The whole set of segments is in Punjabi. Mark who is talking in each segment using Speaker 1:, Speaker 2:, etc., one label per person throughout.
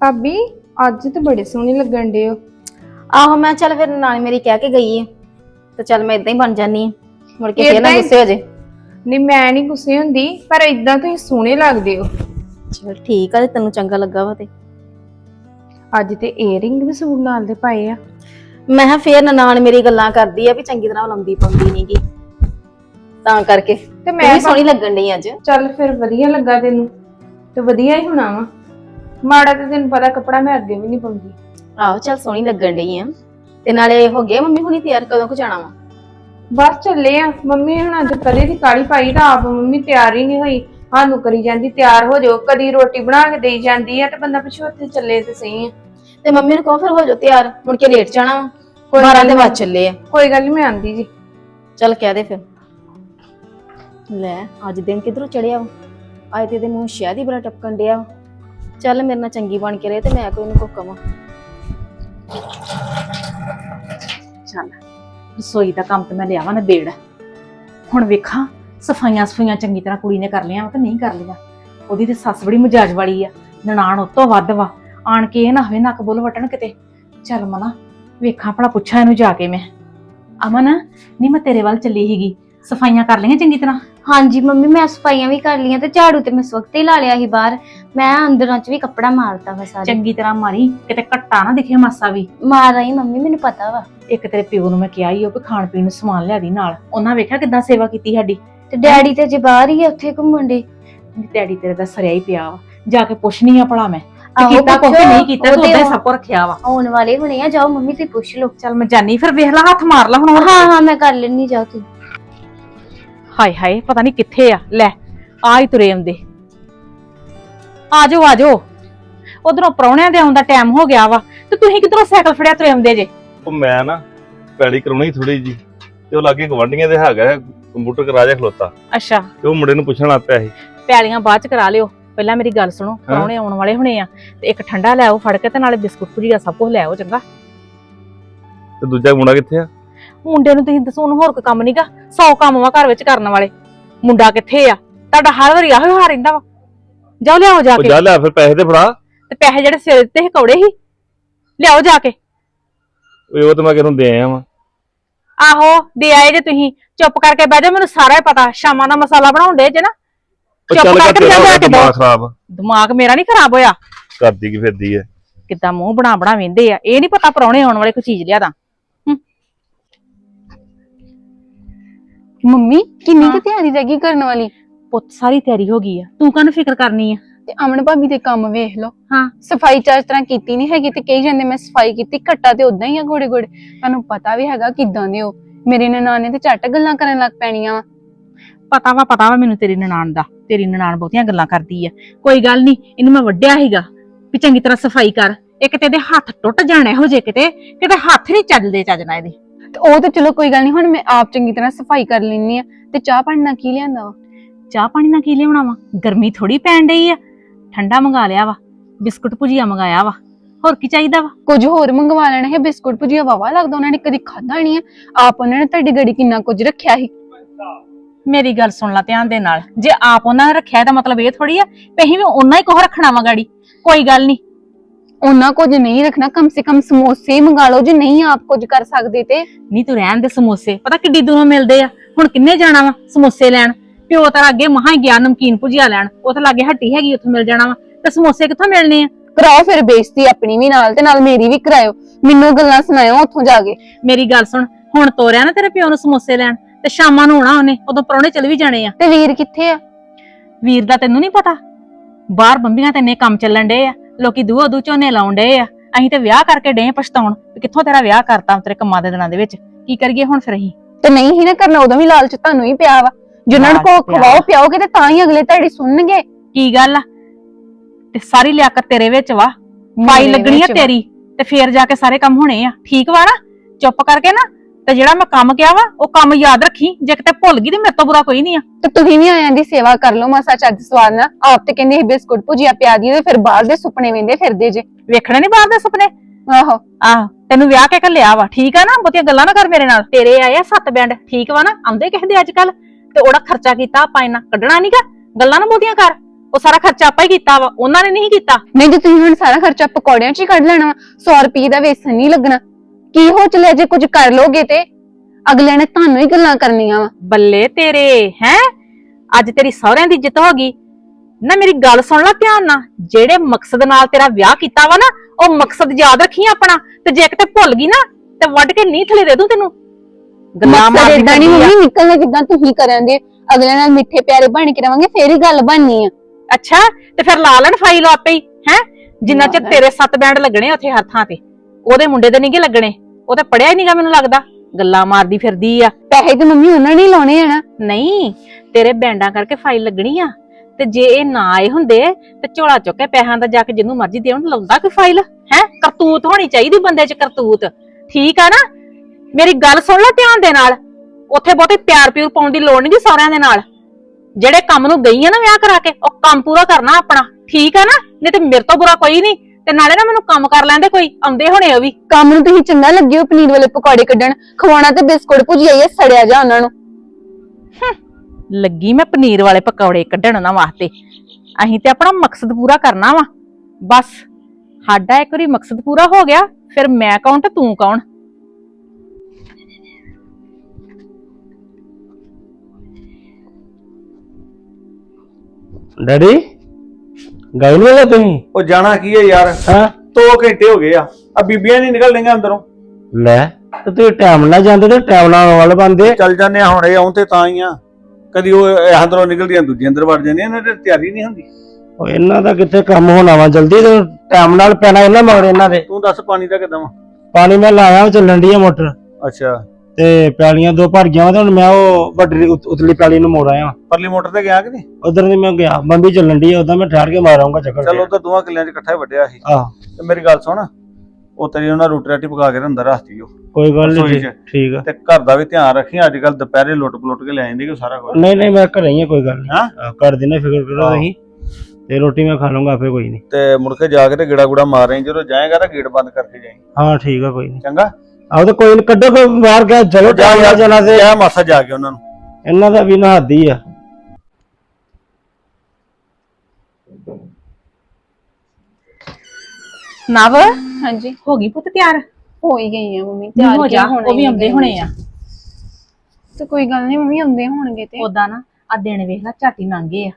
Speaker 1: ਭਾਬੀ ਅੱਜ ਤੇ ਬੜੇ ਸੋਹਣੇ ਲੱਗਣ ਡੇ ਹੋ।
Speaker 2: ਆਹੋ ਮੈਂ ਚੱਲ ਫਿਰ ਨਾਨੀ ਮੇਰੀ ਕਹਿ ਕੇ ਗਈ ਹੈ ਤੇ ਚੱਲ ਮੈਂ ਇਦਾਂ ਹੀ ਬਣ ਜਾਨੀ ਆਂ। ਮੁੜ ਕੇ ਫੇਰ ਨਾ
Speaker 1: ਏਦਾਂ ਹੀ?
Speaker 2: ਗੁੱਸੇ ਹੋ ਜੇ।
Speaker 1: ਨਹੀਂ ਮੈਂ ਨਹੀਂ ਗੁੱਸੇ ਹੁੰਦੀ ਪਰ ਇਦਾਂ ਤੁਸੀਂ ਸੋਹਣੇ ਲੱਗਦੇ ਹੋ।
Speaker 2: ਚਲ ਠੀਕ ਆ ਜੇ ਤੈਨੂੰ ਚੰਗਾ ਲੱਗਾ ਵਾ ਤੇ।
Speaker 1: ਅੱਜ ਤੇ ਏਅਰਿੰਗ ਵੀ ਸੂਟ ਨਾਲ ਦੇ ਪਾਏ ਆ।
Speaker 2: ਮੈਂ ਕਿਹਾ ਫੇਰ ਨਨਾਣ ਮੇਰੀ ਗੱਲਾਂ ਕਰਦੀ ਆ ਵੀ ਚੰਗੀ ਤਰ੍ਹਾਂ ਲਾਉਂਦੀ ਪਾਉਂਦੀ ਨਹੀਂਗੀ ਤਾਂ ਕਰਕੇ।
Speaker 1: ਤੇ
Speaker 2: ਮੈਂ
Speaker 1: ਮੈਂ
Speaker 2: ਵੀ ਸੋਹਣੀ ਲੱਗਣ ਡਈ ਅੱਜ।
Speaker 1: ਚੱਲ ਫਿਰ ਵਧੀਆ ਲੱਗਾ ਤੈਨੂੰ। ਤੇ ਵਧੀਆ ਹੀ ਹੋਣਾ ਵਾ। ਮਾੜਾ ਤੇ ਤੈਨੂੰ ਪਤਾ ਕੱਪੜਾ ਮੈਂ ਅੱਗੇ ਵੀ ਨਹੀਂ ਪਾਉਂਦੀ।
Speaker 2: ਆਹੋ ਚੱਲ ਸੋਹਣੀ ਲੱਗਣ ਡਈ ਆ। ਤੇ ਨਾਲੇ ਹੋ ਗਿਆ ਮੰਮੀ ਹੁਣੀ ਤਿਆਰ ਕਦੋਂ ਕੁ ਜਾਣਾ ਵਾ?
Speaker 1: ਬਸ ਚੱਲੇ ਆ। ਮੰਮੀ ਹੁਣ ਅੱਜ ਕਦੇ ਦੀ ਕਾਲੀ ਪਾਈ ਤਾਂ ਆਪ ਮੰਮੀ ਤਿਆਰ ਹੀ ਨਹੀਂ ਹੋਈ। ਸਾਨੂੰ ਕਰੀ ਜਾਂਦੀ ਤਿਆਰ ਹੋ ਜਾਓ ਕਦੀ ਰੋਟੀ ਬਣਾ ਕੇ ਦੇਈ ਜਾਂਦੀ ਆ ਤੇ ਬੰਦਾ ਪਿੱਛੋਂ ਉੱਥੇ ਚੱਲੇ ਤੇ ਸਹੀ ਆ।
Speaker 2: ਤੇ ਮੰਮੀ ਨੂੰ ਕਹੋ ਫਿਰ ਹੋ ਜਾਓ ਤਿਆਰ ਮੁੜ ਕੇ ਲੇਟ ਜਾਣਾ ਵਾ।
Speaker 1: ਕੋਈ
Speaker 2: 12
Speaker 1: ਗੱਲ
Speaker 2: ਦੇ। ਬਾਅਦ ਚੱਲੇ ਆ।
Speaker 1: ਕੋਈ ਗੱਲ ਨਹੀਂ ਮੈਂ ਆਂਦੀ ਜੀ।
Speaker 2: ਚੱਲ ਕਹਿ ਦੇ ਫਿਰ। ਲੈ ਅੱਜ ਦਿਨ ਕਿਧਰੋਂ ਚੜਿਆ ਵਾ? ਅੱਜ ਤੇ ਇਹਦੇ ਮੂੰਹ ਸ਼ਹਿਦ ਹੀ ਬੜਾ ਟਪਕਣ ਡਿਆ ਵਾ। ਚੱਲ ਮੇਰੇ ਨਾਲ ਚੰਗੀ ਬਣ ਕੇ ਰਹੇ ਤੇ ਮੈਂ ਕੋਈ ਉਹਨੂੰ ਕੋ ਕਵਾਂ।
Speaker 3: ਚੱਲ, ਰਸੋਈ ਦਾ ਕੰਮ ਤੇ ਮੈਂ ਲਿਆਵਾਂ ਨਾ ਬੇੜ। ਹੁਣ ਵੇਖਾਂ, ਸਫਾਈਆਂ ਸਫਾਈਆਂ ਚੰਗੀ ਤਰ੍ਹਾਂ ਕੁੜੀ ਨੇ ਕਰ ਲਿਆ ਵਾ ਕਿ ਨਹੀਂ ਕਰ ਲਿਆ ਉਹਦੀ ਤੇ ਸੱਸ ਬੜੀ ਮਜਾਜ ਵਾਲੀ ਆ, ਨਨਾਣ ਉਤੋਂ ਵੱਧ ਵਾ। ਆਣ ਕੇ ਇਹ ਨਾ ਹੋਵੇ ਨੱਕ ਬੁੱਲ ਵਟਣ ਕਿਤੇ। ਚੱਲ ਮਨਾ, ਵੇਖਾਂ ਭਲਾ ਪੁੱਛਾਂ ਇਹਨੂੰ ਜਾ ਕੇ ਮੈਂ। ਅਮਨ, ਨਹੀਂ ਮੈਂ ਤੇਰੇ ਵੱਲ ਚੱਲੀ ਸੀਗੀ। ਸਫਾਈਆਂ ਕਰ ਲਈਆਂ ਚੰਗੀ ਤਰ੍ਹਾਂ?
Speaker 4: ਹਾਂਜੀ ਮੰਮੀ ਮੈਂ ਸਫਾਈਆਂ ਵੀ ਕਰ ਲਈਆਂ ਤੇ ਝਾੜੂ ਤੇ ਮੈਂ ਇਸ ਵਕਤ ਹੀ ਲਾ ਲਿਆ ਸੀ ਬਾਹਰ। ਮੈਂ ਅੰਦਰਾਂ ਚ ਵੀ ਕੱਪੜਾ ਮਾਰਤਾ ਵਾ ਸਾਰਾ।
Speaker 3: ਚੰਗੀ ਤਰ੍ਹਾਂ ਮਾਰੀ ਕਿਤੇ ਘੱਟਾ ਨਾ ਦਿਖੇ ਮਾਸਾ ਵੀ।
Speaker 4: ਮਾਰ ਰਹੀ ਮੰਮੀ ਮੈਨੂੰ ਪਤਾ ਵਾ।
Speaker 3: ਇੱਕ ਤੇਰੇ ਪਿਓ ਨੂੰ ਮੈਂ ਕਿਹਾ ਹੀ ਉਹ ਵੀ ਖਾਣ ਪੀਣ ਨੂੰ ਸਮਾਨ ਲਿਆ ਦੀ ਨਾਲ। ਉਹਨਾਂ ਵੇਖਿਆ ਕਿੱਦਾਂ ਸੇਵਾ ਕੀਤੀ ਸਾਡੀ?
Speaker 4: ਤੇ ਡੈਡੀ ਤੇ ਜੇ ਬਾਹਰ ਹੀ ਆ ਉੱਥੇ ਘੁੰਮਣ ਦੇ।
Speaker 3: ਡੈਡੀ ਤੇਰੇ ਦਾ ਸਰਿਆ ਹੀ ਪਿਆ ਵਾ। ਜਾ ਕੇ ਪੁੱਛਣੀ ਆ ਭਲਾ ਮੈਂ। ਤੇ
Speaker 4: ਆਹੋ,
Speaker 3: ਕੀਤਾ ਕੁਝ
Speaker 4: ਪੁੱਛੋ,
Speaker 3: ਨਹੀਂ ਕੀਤਾ ਤੂੰ
Speaker 4: ਉਹਦੇ
Speaker 3: ਉਹਦੇ ਸਭ ਕੁਝ ਰੱਖਿਆ ਵਾ।
Speaker 4: ਆਉਣ ਵਾਲੇ ਹੁਣੇ ਆ ਜਾਓ ਮੰਮੀ ਤੇ ਪੁੱਛ ਲਓ।
Speaker 3: ਚੱਲ ਮੈਂ ਜਾਨੀ ਫਿਰ ਵੇਖ ਲਾ ਹੱਥ ਮਾਰ ਲਾ ਹੁਣ ਹੋਰ।
Speaker 4: ਹਾਂ ਹਾਂ ਮੈਂ ਕਰ ਲੈਣੀ ਜਾਓ ਤੁਸੀਂ
Speaker 3: ਹਾਏ ਹਾਏ ਪਤਾ ਨਹੀਂ ਕਿੱਥੇ ਆ। ਲੈ ਆ ਹੀ ਤੁਰੇ ਆਉਂਦੇ। ਆ ਜਾਓ ਆ ਜਾਓ ਉਧਰੋਂ ਪ੍ਰਾਹੁਣਿਆਂ ਦੇ ਆਉਣ ਦਾ ਟਾਈਮ ਹੋ ਗਿਆ ਵਾ ਤੇ ਤੁਸੀਂ ਕਿਧਰੋਂ ਸਾਈਕਲ ਫੜਿਆ ਤੁਰੇ ਆਉਂਦੇ ਜੇ?
Speaker 5: ਉਹ ਮੈਂ ਨਾ ਪੈੜੀ ਕਰਾਉਣੀ ਥੋੜੀ ਜੀ ਤੇ ਉਹ ਲਾਗੇ ਗਵਾਂਢੀਆਂ ਦੇ ਹੈਗਾ ਕੰਪਿਊਟਰ ਕਰਾ ਜਾ ਖਲੋਤਾ।
Speaker 3: ਅੱਛਾ।
Speaker 5: ਤੇ ਉਹ ਮੁੰਡੇ ਨੂੰ ਪੁੱਛਣ ਆ ਪਿਆ ਸੀ।
Speaker 3: ਪੈਲੀਆਂ ਬਾਅਦ ਚ ਕਰਾ ਲਿਓ। ਪਹਿਲਾਂ ਮੇਰੀ ਗੱਲ ਸੁਣੋ ਪ੍ਰਾਹੁਣੇ ਆਉਣ ਵਾਲੇ ਹੁਣੇ ਆ ਤੇ ਇੱਕ ਠੰਡਾ ਲੈ ਆਓ ਫੜ ਕੇ ਤੇ ਨਾਲੇ ਬਿਸਕੁਟ ਭੁਜੀਆ ਸਭ ਕੁਝ ਲੈ ਆਓ ਚੰਗਾ?
Speaker 5: ਤੇ ਦੂਜਾ ਮੁੰਡਾ ਕਿੱਥੇ ਆ?
Speaker 3: ਮੁੰਡੇ ਨੂੰ ਤੁਸੀਂ ਦੱਸੋ ਉਹਨੂੰ ਹੋਰ ਕੋਈ ਕੰਮ ਨਹੀਂਗਾ ਸੌ ਕੰਮ ਵਾ ਘਰ ਵਿੱਚ ਕਰਨ ਵਾਲੇ। ਮੁੰਡਾ ਕਿੱਥੇ ਆ? ਤੁਹਾਡਾ ਹਰ ਵਾਰੀ ਆਹੋ ਹਾਰ ਰਹਿੰਦਾ ਵਾ। ਜਾਓ ਲਿਆਓ ਜਾ
Speaker 5: ਉਹ
Speaker 3: ਕੇ।
Speaker 5: ਜਾ ਲੈ ਫਿਰ ਪੈਸੇ ਤੇ ਫੜਾ।
Speaker 3: ਤੇ ਪੈਸੇ ਜਿਹੜੇ ਸਿਰ ਦਿੱਤੇ ਸੀ ਕੌੜੇ ਸੀ। ਲਿਆਓ ਜਾ ਕੇ।
Speaker 5: ਓਏ ਉਹ ਤਾਂ ਮੈਂ ਕਿਹਨੂੰ ਦੇ ਆਇਆ ਵਾਂ।
Speaker 3: ਆਹੋ ਦੇ ਆਏ ਜੇ ਤੁਸੀਂ। ਚੁੱਪ ਕਰਕੇ ਬਹਿ ਜਾਓ ਮੈਨੂੰ ਸਾਰਾ ਹੀ ਪਤਾ। ਸ਼ਾਮਾਂ ਦਾ ਮਸਾਲਾ ਬਣਾਉਂਦੇ ਜੇ ਨਾ।
Speaker 5: ਉਹ
Speaker 3: ਚੁੱਪ
Speaker 5: ਚੱਲ
Speaker 3: ਕਰਕੇ
Speaker 5: ਤੇਰਾ
Speaker 3: ਲਿਆ ਕੇ
Speaker 5: ਦਿਮਾਗ। ਖਰਾਬ
Speaker 3: ਦਿਮਾਗ ਮੇਰਾ ਨਹੀਂ ਖਰਾਬ ਹੋਇਆ।
Speaker 5: ਕਰਦੀ ਕੀ ਫਿਰਦੀ ਐ।
Speaker 3: ਕਿੱਦਾਂ ਮੂੰਹ ਬਣਾ ਬਣਾ ਵੇਂਦੇ ਆ। ਇਹ ਨਹੀਂ ਪਤਾ ਪਰੌਣੇ ਆਉਣ ਵਾਲੇ ਕੋਈ ਚੀਜ਼ ਲਿਆਦਾ।
Speaker 6: ਮੰਮੀ ਕਿੰਨੀ। ਕੁ ਤਿਆਰੀ ਰਹਿ ਗਈ ਕਰਨ ਵਾਲੀ?
Speaker 3: ਪੁੱਤ ਸਾਰੀ ਤਿਆਰੀ ਹੋ ਗਈ ਆ। ਤੂੰ ਕਾਹਨੂੰ ਫਿਕਰ ਕਰਨੀ ਆ?
Speaker 6: ਤੇ ਅਮਨ ਭਾਬੀ ਦੇ ਕੰਮ ਵੇਖ ਲਓ।
Speaker 3: ਹਾਂ।
Speaker 6: ਸਫ਼ਾਈ ਚਾਰ ਤਰ੍ਹਾਂ ਕੀਤੀ ਨਹੀਂ ਹੈਗੀ ਤੇ ਕਈ ਜਾਂਦੇ ਮੈਂ ਸਫ਼ਾਈ ਕੀਤੀ ਘੱਟਾ ਤੇ ਉਦਾਂ ਹੀ ਆ ਗੋੜੇ ਗੋੜੇ ਤੁਹਾਨੂੰ ਪਤਾ ਵੀ ਹੈਗਾ ਕਿਦਾਂ ਦੇ ਹੋ ਮੇਰੇ ਨਨਾਣੇ ਤੇ ਝੱਟ ਗੱਲਾਂ ਕਰਨ ਲੱਗ ਪੈਣੀਆਂ ਵਾਂ।
Speaker 3: ਪਤਾ ਵਾ ਪਤਾ ਵਾ ਮੈਨੂੰ ਤੇਰੀ ਨਨਾਣ ਦਾ। ਤੇਰੀ ਨਨਾਣ ਬਹੁਤੀਆਂ ਗੱਲਾਂ ਕਰਦੀ ਆ। ਕੋਈ ਗੱਲ ਨਹੀਂ ਇਹਨੂੰ ਮੈਂ ਵੱਡਿਆ ਸੀਗਾ ਵੀ ਚੰਗੀ ਤਰ੍ਹਾਂ ਸਫ਼ਾਈ ਕਰ। ਇੱਕ ਤੇ ਇਹਦੇ ਹੱਥ ਟੁੱਟ ਜਾਣੇ ਹੋ ਜੇ ਕਿਤੇ ਕਿਤੇ ਹੱਥ ਨਹੀਂ ਚੱਲਦੇ ਚੱਜਣਾ ਇਹਦੇ।
Speaker 6: ਤੇ ਉਹ ਤਾਂ ਚਲੋ ਕੋਈ ਗੱਲ ਨਹੀਂ ਹੁਣ ਮੈਂ ਆਪ ਚੰਗੀ ਤਰ੍ਹਾਂ ਸਫ਼ਾਈ ਕਰ ਲੈਣੀ ਆ ਤੇ ਚਾਹ ਪਾਣੀ ਨਾਲ ਕੀ ਲਿਆਂਦਾ ਵਾ?
Speaker 3: ਚਾਹ ਪਾਣੀ ਨਾਲ ਕੀ ਲਿਆਉਣਾ ਵਾ? ਗਰਮੀ ਥੋੜੀ ਪੈਣ ਡਈ ਆ। ਠੰਡਾ ਮੰਗਾ ਲਿਆ ਵਾ। ਬਿਸਕੁਟ ਭੁਜੀਆ ਮੰਗਾਇਆ ਵਾ। ਹੋਰ ਕੀ ਚਾਹੀਦਾ ਵਾ?
Speaker 6: ਕੁਝ ਹੋਰ ਮੰਗਵਾ ਲੈਣਾ ਹੈ ਬਿਸਕੁਟ ਭੁਜੀਆ ਵਾਵਾ ਲੱਗਦਾ ਉਹਨਾਂ ਨੇ ਕਦੀ ਖਾਦਾ ਨਹੀਂ ਆ। ਆਪ ਉਹਨਾਂ ਨੇ ਤੁਹਾਡੀ ਗੜੀ ਕਿੰਨਾ ਕੁਝ ਰੱਖਿਆ ਸੀ?
Speaker 3: ਮੇਰੀ ਗੱਲ ਸੁਣ ਲੈ ਧਿਆਨ ਦੇ ਨਾਲ। ਜੇ ਆਪ ਉਹਨਾਂ ਨੇ ਰੱਖਿਆ ਤਾਂ ਮਤਲਬ ਇਹ ਥੋੜੀ ਆ ਵੀ ਅਸੀਂ ਵੀ ਉਹਨਾਂ ਹੀ ਕੋਹ ਰੱਖਣਾ ਵਾ ਗਾੜੀ। ਕੋਈ ਗੱਲ ਨਹੀਂ
Speaker 6: ਉਹਨਾਂ ਕੁਝ ਨਹੀਂ ਰੱਖਣਾ ਕਮ ਸੇ ਕਮ ਸਮੋਸੇ ਮੰਗਾ ਲਓ ਜੇ ਨਹੀਂ ਆਪ ਕੁਝ ਕਰ ਸਕਦੇ ਤੇ।
Speaker 3: ਨਹੀਂ ਤੂੰ ਰਹਿਣ ਦੇ ਸਮੋਸੇ ਪਤਾ ਕਿੱਡੀ ਦੂਰੋਂ ਮਿਲਦੇ ਆ? ਹੁਣ ਕਿੰਨੇ ਜਾਣਾ ਵਾ ਸਮੋਸੇ ਲੈਣ? ਪਿਓ ਤਾਂ ਅੱਗੇ ਮਹਾ ਗਿਆ ਨਮਕੀਨ ਭੁਜੀਆ ਲੈਣ ਉਹ ਤਾਂ ਲਾਗੇ ਹੱਟੀ ਹੈਗੀ ਉੱਥੋਂ ਮਿਲ ਜਾਣਾ ਵਾ। ਤੇ ਸਮੋਸੇ ਕਿੱਥੋਂ ਮਿਲਣੇ ਆ?
Speaker 6: ਕਰਾਓ ਫਿਰ ਬੇਇੱਜ਼ਤੀ ਆਪਣੀ ਵੀ ਨਾਲ ਤੇ ਨਾਲ ਮੇਰੀ ਵੀ ਕਰਾਇਓ। ਮੈਨੂੰ ਗੱਲਾਂ ਸੁਣਾਇਓ ਉੱਥੋਂ ਜਾ ਕੇ।
Speaker 3: ਮੇਰੀ ਗੱਲ ਸੁਣ ਹੁਣ ਤੋਰਿਆ ਨਾ ਤੇਰੇ ਪਿਓ ਨੂੰ ਸਮੋਸੇ ਲੈਣ ਤੇ ਸ਼ਾਮਾਂ ਨੂੰ ਆਉਣਾ ਉਹਨੇ ਉਦੋਂ ਪਰੌਣੇ ਚਲ ਵੀ ਜਾਣੇ ਆ।
Speaker 6: ਤੇ ਵੀਰ ਕਿੱਥੇ ਆ?
Speaker 3: ਵੀਰ ਦਾ ਤੈਨੂੰ ਨਹੀਂ ਪਤਾ? ਬਾਹਰ ਬੰਬੀਆਂ ਤੇ ਇੰਨੇ ਕੰਮ ਚੱਲਣ ਡੇ ਆ। ਲੋਕੀ ਦੂਆ ਦੂ ਝੋਨੇ ਲਾਉਣ ਡੇ ਆ। ਅਸੀਂ ਤੇ ਵਿਆਹ ਕਰਕੇ ਡੇ ਪਛਤਾਉਣ ਵੀ ਕਿੱਥੋਂ ਤੇਰਾ ਵਿਆਹ ਕਰਤਾ ਤੇਰੇ ਕੰਮਾਂ ਦੇ ਦਿਨਾਂ ਦੇ ਵਿੱਚ। ਕੀ ਕਰੀਏ ਹੁਣ ਫਿਰ ਅਸੀਂ?
Speaker 6: ਤੇ ਨਹੀਂ ਹੀ ਨਾ ਕਰਨਾ ਉਦੋਂ ਵੀ ਲਾਲਚ ਤੁਹਾਨੂੰ ਹੀ ਪਿਆ ਵਾ। ਜਿੰਨਾਂ ਨੂੰ ਕੋ ਖਵਾਓ ਪਿਆਓਗੇ ਤੇ ਤਾਂ ਹੀ ਅਗਲੇ ਤੁਹਾਡੀ ਸੁਣਨਗੇ।
Speaker 3: ਕੀ ਗੱਲ ਆ? ਤੇ ਸਾਰੀ ਲਿਆਕਤ ਤੇਰੇ ਵਿੱਚ ਵਾ।
Speaker 6: ਮੇਰੇ
Speaker 3: ਲੱਗਣੀ ਆ
Speaker 6: ਵਿੱਚ ਵਾ।
Speaker 3: ਤੇਰੀ ਤੇ ਫੇਰ ਜਾ ਕੇ ਸਾਰੇ ਕੰਮ ਹੋਣੇ ਆ। ਠੀਕ ਵਾ ਨਾ? ਚੁੱਪ ਕਰਕੇ ਨਾ ਤੇ ਜਿਹੜਾ ਮੈਂ ਕੰਮ ਕਿਹਾ ਵਾ ਉਹ ਕੰਮ ਯਾਦ ਰੱਖੀ ਜੇ ਕਿਤੇ ਭੁੱਲ ਗਈ ਤੇ ਮੇਰੇ ਤੋਂ ਬੁਰਾ ਕੋਈ ਨਹੀਂ ਆ।
Speaker 6: ਤੇ ਤੁਸੀਂ ਵੀ ਆਇਆਂ ਦੀ ਸੇਵਾ ਕਰ ਲਓ ਮਸਾ ਚੱਜ ਸਵਾਦ ਨਾਲ। ਆਪ ਤੇ ਕਹਿੰਦੇ ਇਹ ਬਿਸਕੁਟ ਭੁਜੀਆ ਪਿਆ ਦੀ ਤੇ ਫਿਰ ਬਾਹਰ ਦੇ ਸੁਪਨੇ ਵੇਂਦੇ ਫਿਰਦੇ ਜੇ।
Speaker 3: ਵੇਖਣੇ ਨਹੀਂ ਬਾਹਰ ਦੇ ਸੁਪਨੇ?
Speaker 6: ਆਹੋ।
Speaker 3: ਆਹ ਤੈਨੂੰ ਵਿਆਹ ਕੇ ਘੱਲਿਆ ਵਾ ਠੀਕ ਆ ਨਾ? ਬਹੁਤੀਆਂ ਗੱਲਾਂ ਨਾ ਕਰ ਮੇਰੇ ਨਾਲ। ਤੇਰੇ ਆਏ ਆ ਸੱਤ ਬੈਂਡ ਠੀਕ ਵਾ ਨਾ? ਆਉਂਦੇ ਕਿਸੇ ਦੇ ਅੱਜ ਕੱਲ ਤੇ ਉਹਦਾ ਖਰਚਾ ਕੀਤਾ ਆਪਾਂ ਇੰਨਾ ਕੱਢਣਾ ਨਹੀਂਗਾ ਗੱਲਾਂ ਨਾ ਬਹੁਤੀਆਂ ਕਰ। ਉਹ ਸਾਰਾ ਖਰਚਾ ਆਪਾਂ ਹੀ ਕੀਤਾ ਵਾ ਉਹਨਾਂ ਨੇ ਨਹੀਂ ਕੀਤਾ।
Speaker 6: ਨਹੀਂ ਜੇ ਤੁਸੀਂ ਹੁਣ ਸਾਰਾ ਖਰਚਾ ਪਕੌੜਿਆਂ 'ਚ ਹੀ ਕੱਢ ਲੈਣਾ ਵਾ। 100 ਰੁਪਏ ਦਾ ਵੇਸਣ ਨਹੀਂ ਲੱਗਣਾ। ਕੀ ਹੋ ਚਲਿਆ ਜੇ ਕੁਝ ਕਰ ਲੋਗੇ ਤੇ? ਅਗਲੇ ਨੇ ਤੁਹਾਨੂੰ ਹੀ ਗੱਲਾਂ ਕਰਨੀਆਂ ਵਾ।
Speaker 3: ਬੱਲੇ ਤੇਰੇ ਹੈ? ਅੱਜ ਤੇਰੀ ਸਹੁਰਿਆਂ ਦੀ ਇੱਜ਼ਤ ਹੋ ਗਈ। ਨਾ ਮੇਰੀ ਗੱਲ ਸੁਣ ਲੈ ਧਿਆਨ ਨਾਲ। ਜਿਹੜੇ ਮਕਸਦ ਨਾਲ ਤੇਰਾ ਵਿਆਹ ਕੀਤਾ ਵਾ ਨਾ ਉਹ ਮਕਸਦ ਯਾਦ ਰੱਖੀ ਆਪਣਾ। ਤੇ ਜੇ ਕਿਤੇ ਭੁੱਲ ਗਈ ਨਾ ਤੇ ਵੱਢ ਕੇ ਨਹੀਂ ਥਲੇ ਦੇ ਦੂੰ ਤੈਨੂੰ। ਗੱਲਾਂ
Speaker 6: ਮਕਸਦ
Speaker 3: ਮਾਰਦੀ
Speaker 6: ਏਦਾਂ ਨਹੀਂ। ਮੰਮੀ ਨਿਕਲਣਾ ਜਿੱਦਾਂ ਤੁਸੀਂ ਕਰਾਂਗੇ? ਅਗਲੇ ਨਾਲ ਮਿੱਠੇ ਪਿਆਰੇ ਬਣ ਕੇ ਰਵਾਂਗੇ ਫੇਰ ਹੀ ਗੱਲ ਬਣਨੀ ਆ।
Speaker 3: ਅੱਛਾ ਤੇ ਫਿਰ ਲਾ ਲੈਣ ਫਾਈਲ ਆਪੇ ਹੀ ਹੈ? ਜਿੰਨਾ ਚਿਰ। ਤੇਰੇ ਸੱਤ ਬੈਂਡ ਲੱਗਣੇ ਉੱਥੇ ਹੱਥਾਂ ਤੇ। ਉਹਦੇ ਮੁੰਡੇ ਦੇ ਨਹੀਂਗੇ ਲੱਗਣੇ। ਉਹ ਤਾਂ ਪੜਿਆ ਹੀ ਨਹੀਂਗਾ ਮੈਨੂੰ ਲੱਗਦਾ। ਗੱਲਾਂ ਮਾਰਦੀ ਫਿਰਦੀ ਆ।
Speaker 6: ਪੈਸੇ ਤੇ ਮੰਮੀ ਉਹਨਾਂ ਨੇ ਹੀ ਲਾਉਣੇ ਆ ਨਾ।
Speaker 3: ਨਹੀਂ ਤੇਰੇ ਬੈਂਡਾਂ ਕਰਕੇ ਫਾਈਲ ਲੱਗਣੀ ਆ। ਤੇ ਜੇ ਇਹ ਨਾ ਆਏ ਹੁੰਦੇ ਤੇ ਝੋਲਾ ਚੁੱਕ ਕੇ ਪੈਸਿਆਂ ਦਾ ਜਾ ਕੇ ਜਿੰਨੂੰ ਮਰਜ਼ੀ ਦੇਉਣ ਲਾਉਂਦਾ ਕੋਈ ਫਾਈਲ? ਹੈ? ਕਰਤੂਤ ਹੋਣੀ ਚਾਹੀਦੀ ਬੰਦੇ 'ਚ ਕਰਤੂਤ। ਠੀਕ ਆ ਨਾ? ਮੇਰੀ ਗੱਲ ਸੁਣ ਲੈ ਧਿਆਨ ਦੇ ਨਾਲ। ਉੱਥੇ ਬਹੁਤੇ ਪਿਆਰ ਪਿਉਰ ਪਾਉਣ ਦੀ ਲੋੜ ਨਹੀਂ ਸਹੁਰਿਆਂ ਦੇ ਨਾਲ। ਜਿਹੜੇ ਕੰਮ ਨੂੰ ਗਈ ਆ ਨਾ ਵਿਆਹ ਕਰਾ ਕੇ ਉਹ ਕੰਮ ਪੂਰਾ ਕਰਨਾ ਆਪਣਾ। ਠੀਕ ਆ ਨਾ? ਨਹੀਂ ਤੇ ਮੇਰੇ ਤੋਂ ਬੁਰਾ ਕੋਈ ਨਹੀਂ ਤੇ ਨਾਲੇ ਨਾ ਮੈਨੂੰ ਕੰਮ ਕਰ ਲੈਂਦੇ ਕੋਈ ਆਉਂਦੇ ਹੋਣੇ ਉਹ ਵੀ।
Speaker 6: ਕੰਮ ਨੂੰ ਤੁਸੀਂ ਚੰਗਾ ਲੱਗੇ ਹੋ ਪਨੀਰ ਵਾਲੇ ਪਕੌੜੇ ਕੱਢਣ ਖਵਾਉਣਾ ਤੇ ਬਿਸਕੁਟ ਭੁਜੀਆ ਹੀ ਆ, ਸੜਿਆ ਜਾ ਉਹਨਾਂ ਨੂੰ।
Speaker 3: ਲੱਗੀ ਮੈਂ ਪਨੀਰ ਵਾਲੇ ਪਕੌੜੇ ਕੱਢਣ ਉਹਨਾਂ ਵਾਸਤੇ। ਅਸੀਂ ਤੇ ਆਪਣਾ ਮਕਸਦ ਪੂਰਾ ਕਰਨਾ ਵਾ। ਬਸ ਸਾਡਾ ਇੱਕ ਵਾਰੀ ਮਕਸਦ ਪੂਰਾ ਹੋ ਗਿਆ ਫਿਰ ਮੈਂ ਕੌਣ ਤੇ ਤੂੰ ਕੌਣ?
Speaker 7: ਡੈਡੀ? ਗਏ ਨੀ ਹਲੇ ਤੁਸੀਂ?
Speaker 8: ਉਹ ਜਾਣਾ ਕੀ ਹੈ ਯਾਰ?
Speaker 7: ਹਾਂ?
Speaker 8: 2 ਘੰਟੇ ਹੋ ਗਏ ਆ। ਆ ਬੀਬੀਆਂ ਨਹੀਂ ਨਿਕਲ ਲਈਆਂ ਅੰਦਰੋਂ।
Speaker 7: ਲੈ ਤੇ ਤੁਸੀਂ ਟਾਈਮ ਨਾਲ ਜਾਂਦੇ ਤੇ ਟਾਈਮ ਨਾਲ ਵਾਲ ਬੰਦੇ
Speaker 8: ਚੱਲ ਜਾਂਦੇ ਆ ਹੁਣ ਇਹ ਆਉਂ ਤੇ ਤਾਂ ਹੀ ਆ। ਕਦੀ ਉਹ ਇਹ ਅੰਦਰੋਂ ਨਿਕਲਦੀਆਂ ਦੂਜੀ ਅੰਦਰ ਵੜ ਜਾਂਦੀਆਂ ਇਹਨਾਂ ਦੀ ਤਿਆਰੀ ਨਹੀਂ ਹੁੰਦੀ।
Speaker 7: ਉਹ ਇਹਨਾਂ ਦਾ ਕਿੱਥੇ ਕੰਮ ਹੋਣਾ ਵਾ? ਜਲਦੀ ਤੇ ਟਾਈਮ ਨਾਲ ਪੈਣਾ ਇਹਨਾਂ ਮਗਰ ਇਹਨਾਂ ਦੇ।
Speaker 8: ਤੂੰ ਦੱਸ ਪਾਣੀ ਦਾ ਕਿਦਾਂ
Speaker 7: ਪਾਣੀ ਮੈਂ ਲਾਇਆ ਉਹ ਚੱਲਣ ਦੀ ਆ ਮੋਟਰ।
Speaker 8: ਅੱਛਾ।
Speaker 7: ਤੇ ਪੈਲੀਆਂ ਦੋ ਭਰ ਗਿਆ ਤੇ ਹੁਣ ਮੈਂ ਉਹ ਵੱਡੀ ਉਤ- ਉਤਲੀ ਪੈਲੀ ਨੂੰ ਮੋੜ ਆਇਆ
Speaker 8: ਪਰਲੀ ਮੋਟਰ ਤੇ ਗਿਆ ਕਿ ਨਹੀਂ?
Speaker 7: ਉਧਰ ਦੀ ਮੈਂ ਗਿਆ ਬੰਬੀ ਚੱਲਣ ਦੀ ਉਦਾਂ ਮੈਂ ਠਹਿਰ ਕੇ ਮਾਰ ਆਉਂਗਾ ਚੱਕਰ
Speaker 8: ਚਲ ਤਾਂ ਦੋਵਾਂ ਕਿੱਲਿਆਂ 'ਚ ਇਕੱਠਾ ਹੀ ਵੱਢਿਆ ਸੀ।
Speaker 7: ਆਹ।
Speaker 8: ਤੇ ਮੇਰੀ ਗੱਲ ਸੁਣ ਉਹ ਤੇਰੀ ਉਹਨਾਂ ਰੋਟੀ ਰਾਟੀ ਪਕਾ ਕੇ ਤੇ ਅੰਦਰ ਰੱਖਤੀ ਉਹ
Speaker 7: ਕੋਈ ਗੱਲ
Speaker 8: ਰਸੋਈ
Speaker 7: ਨਹੀਂ
Speaker 8: ਚ।
Speaker 7: ਠੀਕ ਆ।
Speaker 8: ਤੇ ਘਰ ਦਾ ਵੀ ਧਿਆਨ ਰੱਖੀ ਅੱਜ ਕੱਲ ਦੁਪਹਿਰੇ ਲੁੱਟ ਪਲੁੱਟ ਕੇ ਲੈ ਜਾਂਦੀ ਕਿ ਸਾਰਾ ਕੁਝ
Speaker 7: ਨਹੀਂ ਨਹੀਂ ਮੈਂ ਘਰੇ ਹੀ ਆ ਕੋਈ ਗੱਲ ਨਹੀਂ
Speaker 8: ਹਾਂ?
Speaker 7: ਆਹ, ਕਰ ਦੇਣਾ ਫਿਕਰ ਕਰੋ
Speaker 8: ਆਹੋ।
Speaker 7: ਤੁਸੀਂ। ਤੇ ਰੋਟੀ ਮੈਂ ਖਾ ਲਵਾਂਗਾ ਆਪੇ ਕੋਈ ਨਹੀਂ
Speaker 8: ਤੇ ਮੁੜ ਕੇ ਜਾ ਕੇ ਤੇ ਗੇੜਾ ਗੂੜਾ ਮਾਰ ਰਹੀ ਜਦੋਂ ਜਾਏਗਾ ਤਾਂ ਗੇਟ ਬੰਦ ਕਰਕੇ ਜਾਈਂ।
Speaker 7: ਹਾਂ ਠੀਕ ਆ ਕੋਈ ਨਹੀਂ
Speaker 8: ਚੰਗਾ?
Speaker 7: ਆਹ ਤੇ ਕੋਈ ਨੀ ਕੱਢੋ ਕੋਈ ਬਾਹਰ ਗਿਆ ਚਲੋ
Speaker 8: ਜਾ
Speaker 7: ਟਾਈਮ ਨਾਲ ਜਾਣਾ ਤੇ।
Speaker 8: ਜਾ ਮਾਸਾ ਜਾ ਕੇ ਉਹਨਾਂ ਨੂੰ।
Speaker 7: ਇਹਨਾਂ ਦਾ ਵੀ ਨਾ ਹੱਦੀ ਆ।
Speaker 3: ਨਵ?
Speaker 6: ਹਾਂਜੀ।
Speaker 3: ਹੋ ਗਈ ਪੁੱਤ ਤਿਆਰ?
Speaker 6: ਹੋ ਹੀ ਗਈ ਆ ਮੰਮੀ
Speaker 3: ਨਹੀਂ ਹੋ ਜਾ
Speaker 6: ਹੋਣਾ
Speaker 3: ਉਹ ਵੀ ਆਉਂਦੇ ਹੋਣੇ ਆ।
Speaker 6: ਤੇ ਕੋਈ ਗੱਲ ਨਹੀਂ ਮੰਮੀ ਆਉਂਦੇ ਹੋਣਗੇ ਤੇ।
Speaker 3: ਉਦਾਂ ਨਾ ਆ ਦਿਨ ਵੇਖ ਲੈ ਝਾਟੀ ਲੰਘੇ ਆ।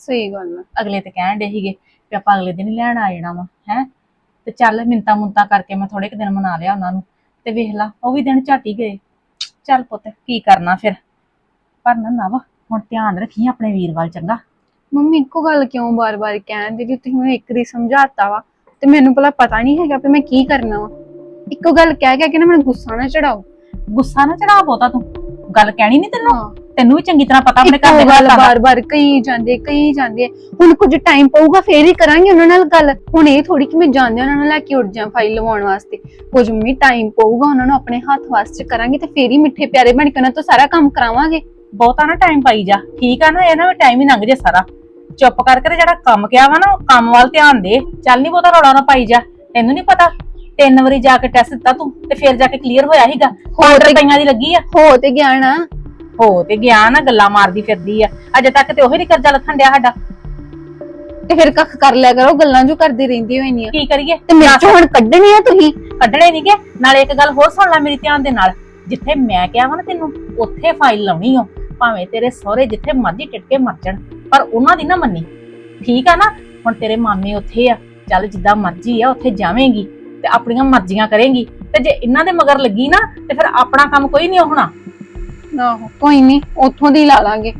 Speaker 6: ਸਹੀ ਗੱਲ ਆ।
Speaker 3: ਅਗਲੇ ਤੇ ਕਹਿਣ ਡੇ ਸੀਗੇ ਵੀ ਆਪਾਂ ਅਗਲੇ ਦਿਨ ਹੀ ਲੈਣ ਆ ਜਾਣਾ ਵਾ ਹੈ? ਤੇ ਚੱਲ ਮਿੰਤਾ ਮੁੰਤਾ ਕਰਕੇ ਮੈਂ ਥੋੜੇ ਕੁ ਦਿਨ ਮਨਾ ਲਿਆ ਉਹਨਾਂ ਨੂੰ। ਤੇ ਵੇਖ ਲਾ ਉਹ ਵੀ ਦਿਨ ਝਾਟੀ ਗਏ। ਚੱਲ ਪੁੱਤ ਕੀ ਕਰਨਾ ਫਿਰ? ਪਰ ਨਾ ਨਵ ਹੁਣ ਧਿਆਨ ਰੱਖੀ ਆਪਣੇ ਵੀਰ ਵੱਲ ਚੰਗਾ।
Speaker 6: ਮੰਮੀ ਇੱਕੋ ਗੱਲ ਕਿਉਂ ਬਾਰ-ਬਾਰ ਕਹਿੰਦੇ ਜੀ ਤੁਸੀਂ ਮੈਨੂੰ ਇੱਕ ਦੀ ਸਮਝਾਤਾ ਵਾ ਤੇ ਮੈਨੂੰ ਭਲਾ ਪਤਾ ਨਹੀਂ ਹੈਗਾ ਵੀ ਮੈਂ ਕੀ ਕਰਨਾ ਵਾ। ਇੱਕੋ ਗੱਲ ਕਹਿ ਕਹਿ ਕੇ ਨਾ ਮੈਨੂੰ ਗੁੱਸਾ ਨਾ ਚੜਾਓ।
Speaker 3: ਗੁੱਸਾ ਨਾ ਚੜਾ ਬਹੁਤਾ ਤੂੰ। ਗੱਲ ਕਹਿਣੀ ਨਹੀਂ ਤੈਨੂੰ? ਤੈਨੂੰ ਵੀ ਚੰਗੀ ਤਰ੍ਹਾਂ ਪਤਾ ਆਪਣੇ ਘਰ ਦੇ
Speaker 6: ਗੱਲ
Speaker 3: ਹਾਲਾਤਾਂ। ਦਾ
Speaker 6: ਬਾਰ-ਬਾਰ ਕਹੀ ਜਾਂਦੇ ਕਹੀ ਜਾਂਦੇ। ਹੁਣ ਕੁਝ ਟਾਈਮ ਪਊਗਾ ਫੇਰ ਹੀ ਕਰਾਂਗੇ ਉਹਨਾਂ ਨਾਲ ਗੱਲ। ਹੁਣ ਇਹ ਥੋੜੀ ਕਿ ਮੈਂ ਜਾਂਦੇ ਉਹਨਾਂ ਨਾਲ ਲੈ ਕੇ ਉੱਡ ਜਾ ਫਾਈਲ ਲਵਾਉਣ ਵਾਸਤੇ। ਕੁਝ ਮੰਮੀ ਟਾਈਮ ਪਊਗਾ ਉਹਨਾਂ ਨੂੰ ਆਪਣੇ ਹੱਥ ਵਾਸਤੇ ਕਰਾਂਗੇ ਤੇ ਫੇਰ ਹੀ ਮਿੱਠੇ ਪਿਆਰੇ ਬਣ ਕੇ ਉਹਨਾਂ ਤੋਂ ਸਾਰਾ ਕੰਮ ਕਰਾਵਾਂਗੇ।
Speaker 3: ਬਹੁਤਾ ਨਾ ਟਾਈਮ ਪਾਈ ਜਾ। ਠੀਕ ਆ ਨਾ ਇਹ ਨਾ ਟਾਈਮ ਹੀ ਲੰਘ ਜੇ ਸਾਰਾ। ਚੁੱਪ ਕਰਕੇ ਤੇ ਜਿਹੜਾ ਕੰਮ ਕਿਹਾ ਵਾ ਨਾ ਉਹ ਕੰਮ ਵੱਲ ਧਿਆਨ ਦੇ। ਚੱਲ ਨਹੀਂ ਬਹੁਤਾ ਰੌਲਾ ਨਾ ਪਾਈ ਜਾ। ਤੈਨੂੰ ਨਹੀਂ ਪਤਾ ਤਿੰਨ ਵਾਰੀ ਜਾ ਕੇ ਟੈਸਟ ਦਿੱਤਾ ਤੂੰ ਤੇ ਫਿਰ ਜਾ ਕੇ ਕਲੀਅਰ ਹੋਇਆ ਸੀਗਾ। ਹੋਰ
Speaker 6: ਤੇ-
Speaker 3: ਰੁਪਈਆਂ ਦੀ ਲੱਗੀ ਆ।
Speaker 6: ਹੋ ਤੇ ਗਿਆ ਨਾ।
Speaker 3: ਹੋ ਤੇ ਗਿਆ ਨਾ ਗੱਲਾਂ ਮਾਰਦੀ ਫਿਰਦੀ ਆ। ਅਜੇ ਤੱਕ ਤੇ ਉਹੀ ਨਹੀਂ ਕਰਜ਼ਾ ਲੱਥਣ ਡਿਆ ਸਾਡਾ।
Speaker 6: ਤੇ ਫਿਰ ਕੱਖ ਕਰ ਲਿਆ ਕਰੋ ਗੱਲਾਂ ਜੋ ਕਰਦੀ ਰਹਿੰਦੀ ਹੋਈ ਨਹੀਂ
Speaker 3: ਕੀ ਕਰੀਏ?
Speaker 6: ਤੇ ਮੇਰੇ ਚੋਂ ਹੁਣ ਕੱਢਣੀ ਆ ਤੁਸੀਂ?
Speaker 3: ਕੱਢਣੇ ਨਹੀਂਗੇ ਨਾਲੇ ਇੱਕ ਗੱਲ ਹੋਰ ਸੁਣ ਲੈ ਮੇਰੀ ਧਿਆਨ ਦੇ ਨਾਲ। ਜਿੱਥੇ ਮੈਂ ਕਿਹਾ ਵਾ ਨਾ ਤੈਨੂੰ ਉੱਥੇ ਫਾਈਲ ਲਾਉਣੀ ਓ ਭਾਵੇਂ ਤੇਰੇ ਸਹੁਰੇ ਜਿੱਥੇ ਮਰਜ਼ੀ ਟਿੱਟਕੇ ਮਰ ਜਾਣ ਪਰ ਉਹਨਾਂ ਦੀ ਨਾ ਮੰਨੀ। ਠੀਕ ਆ ਨਾ? ਹੁਣ ਤੇਰੇ ਮਾਮੇ ਉੱਥੇ ਆ। ਚੱਲ ਜਿੱਦਾਂ ਮਰਜ਼ੀ ਆ ਉੱਥੇ ਜਾਵੇਂਗੀ ਤੇ ਆਪਣੀਆਂ ਮਰਜ਼ੀਆਂ ਕਰੇਂਗੀ। ਤੇ ਜੇ ਇਹਨਾਂ ਦੇ ਮਗਰ ਲੱਗੀ ਨਾ ਤੇ ਫਿਰ ਆਪਣਾ ਕੰਮ ਕੋਈ ਨਹੀਂ ਹੋਣਾ।
Speaker 6: ਆਹੋ ਕੋਈ ਨਹੀਂ ਉੱਥੋਂ ਦੀ ਲਾ ਲਾਂਗੇ।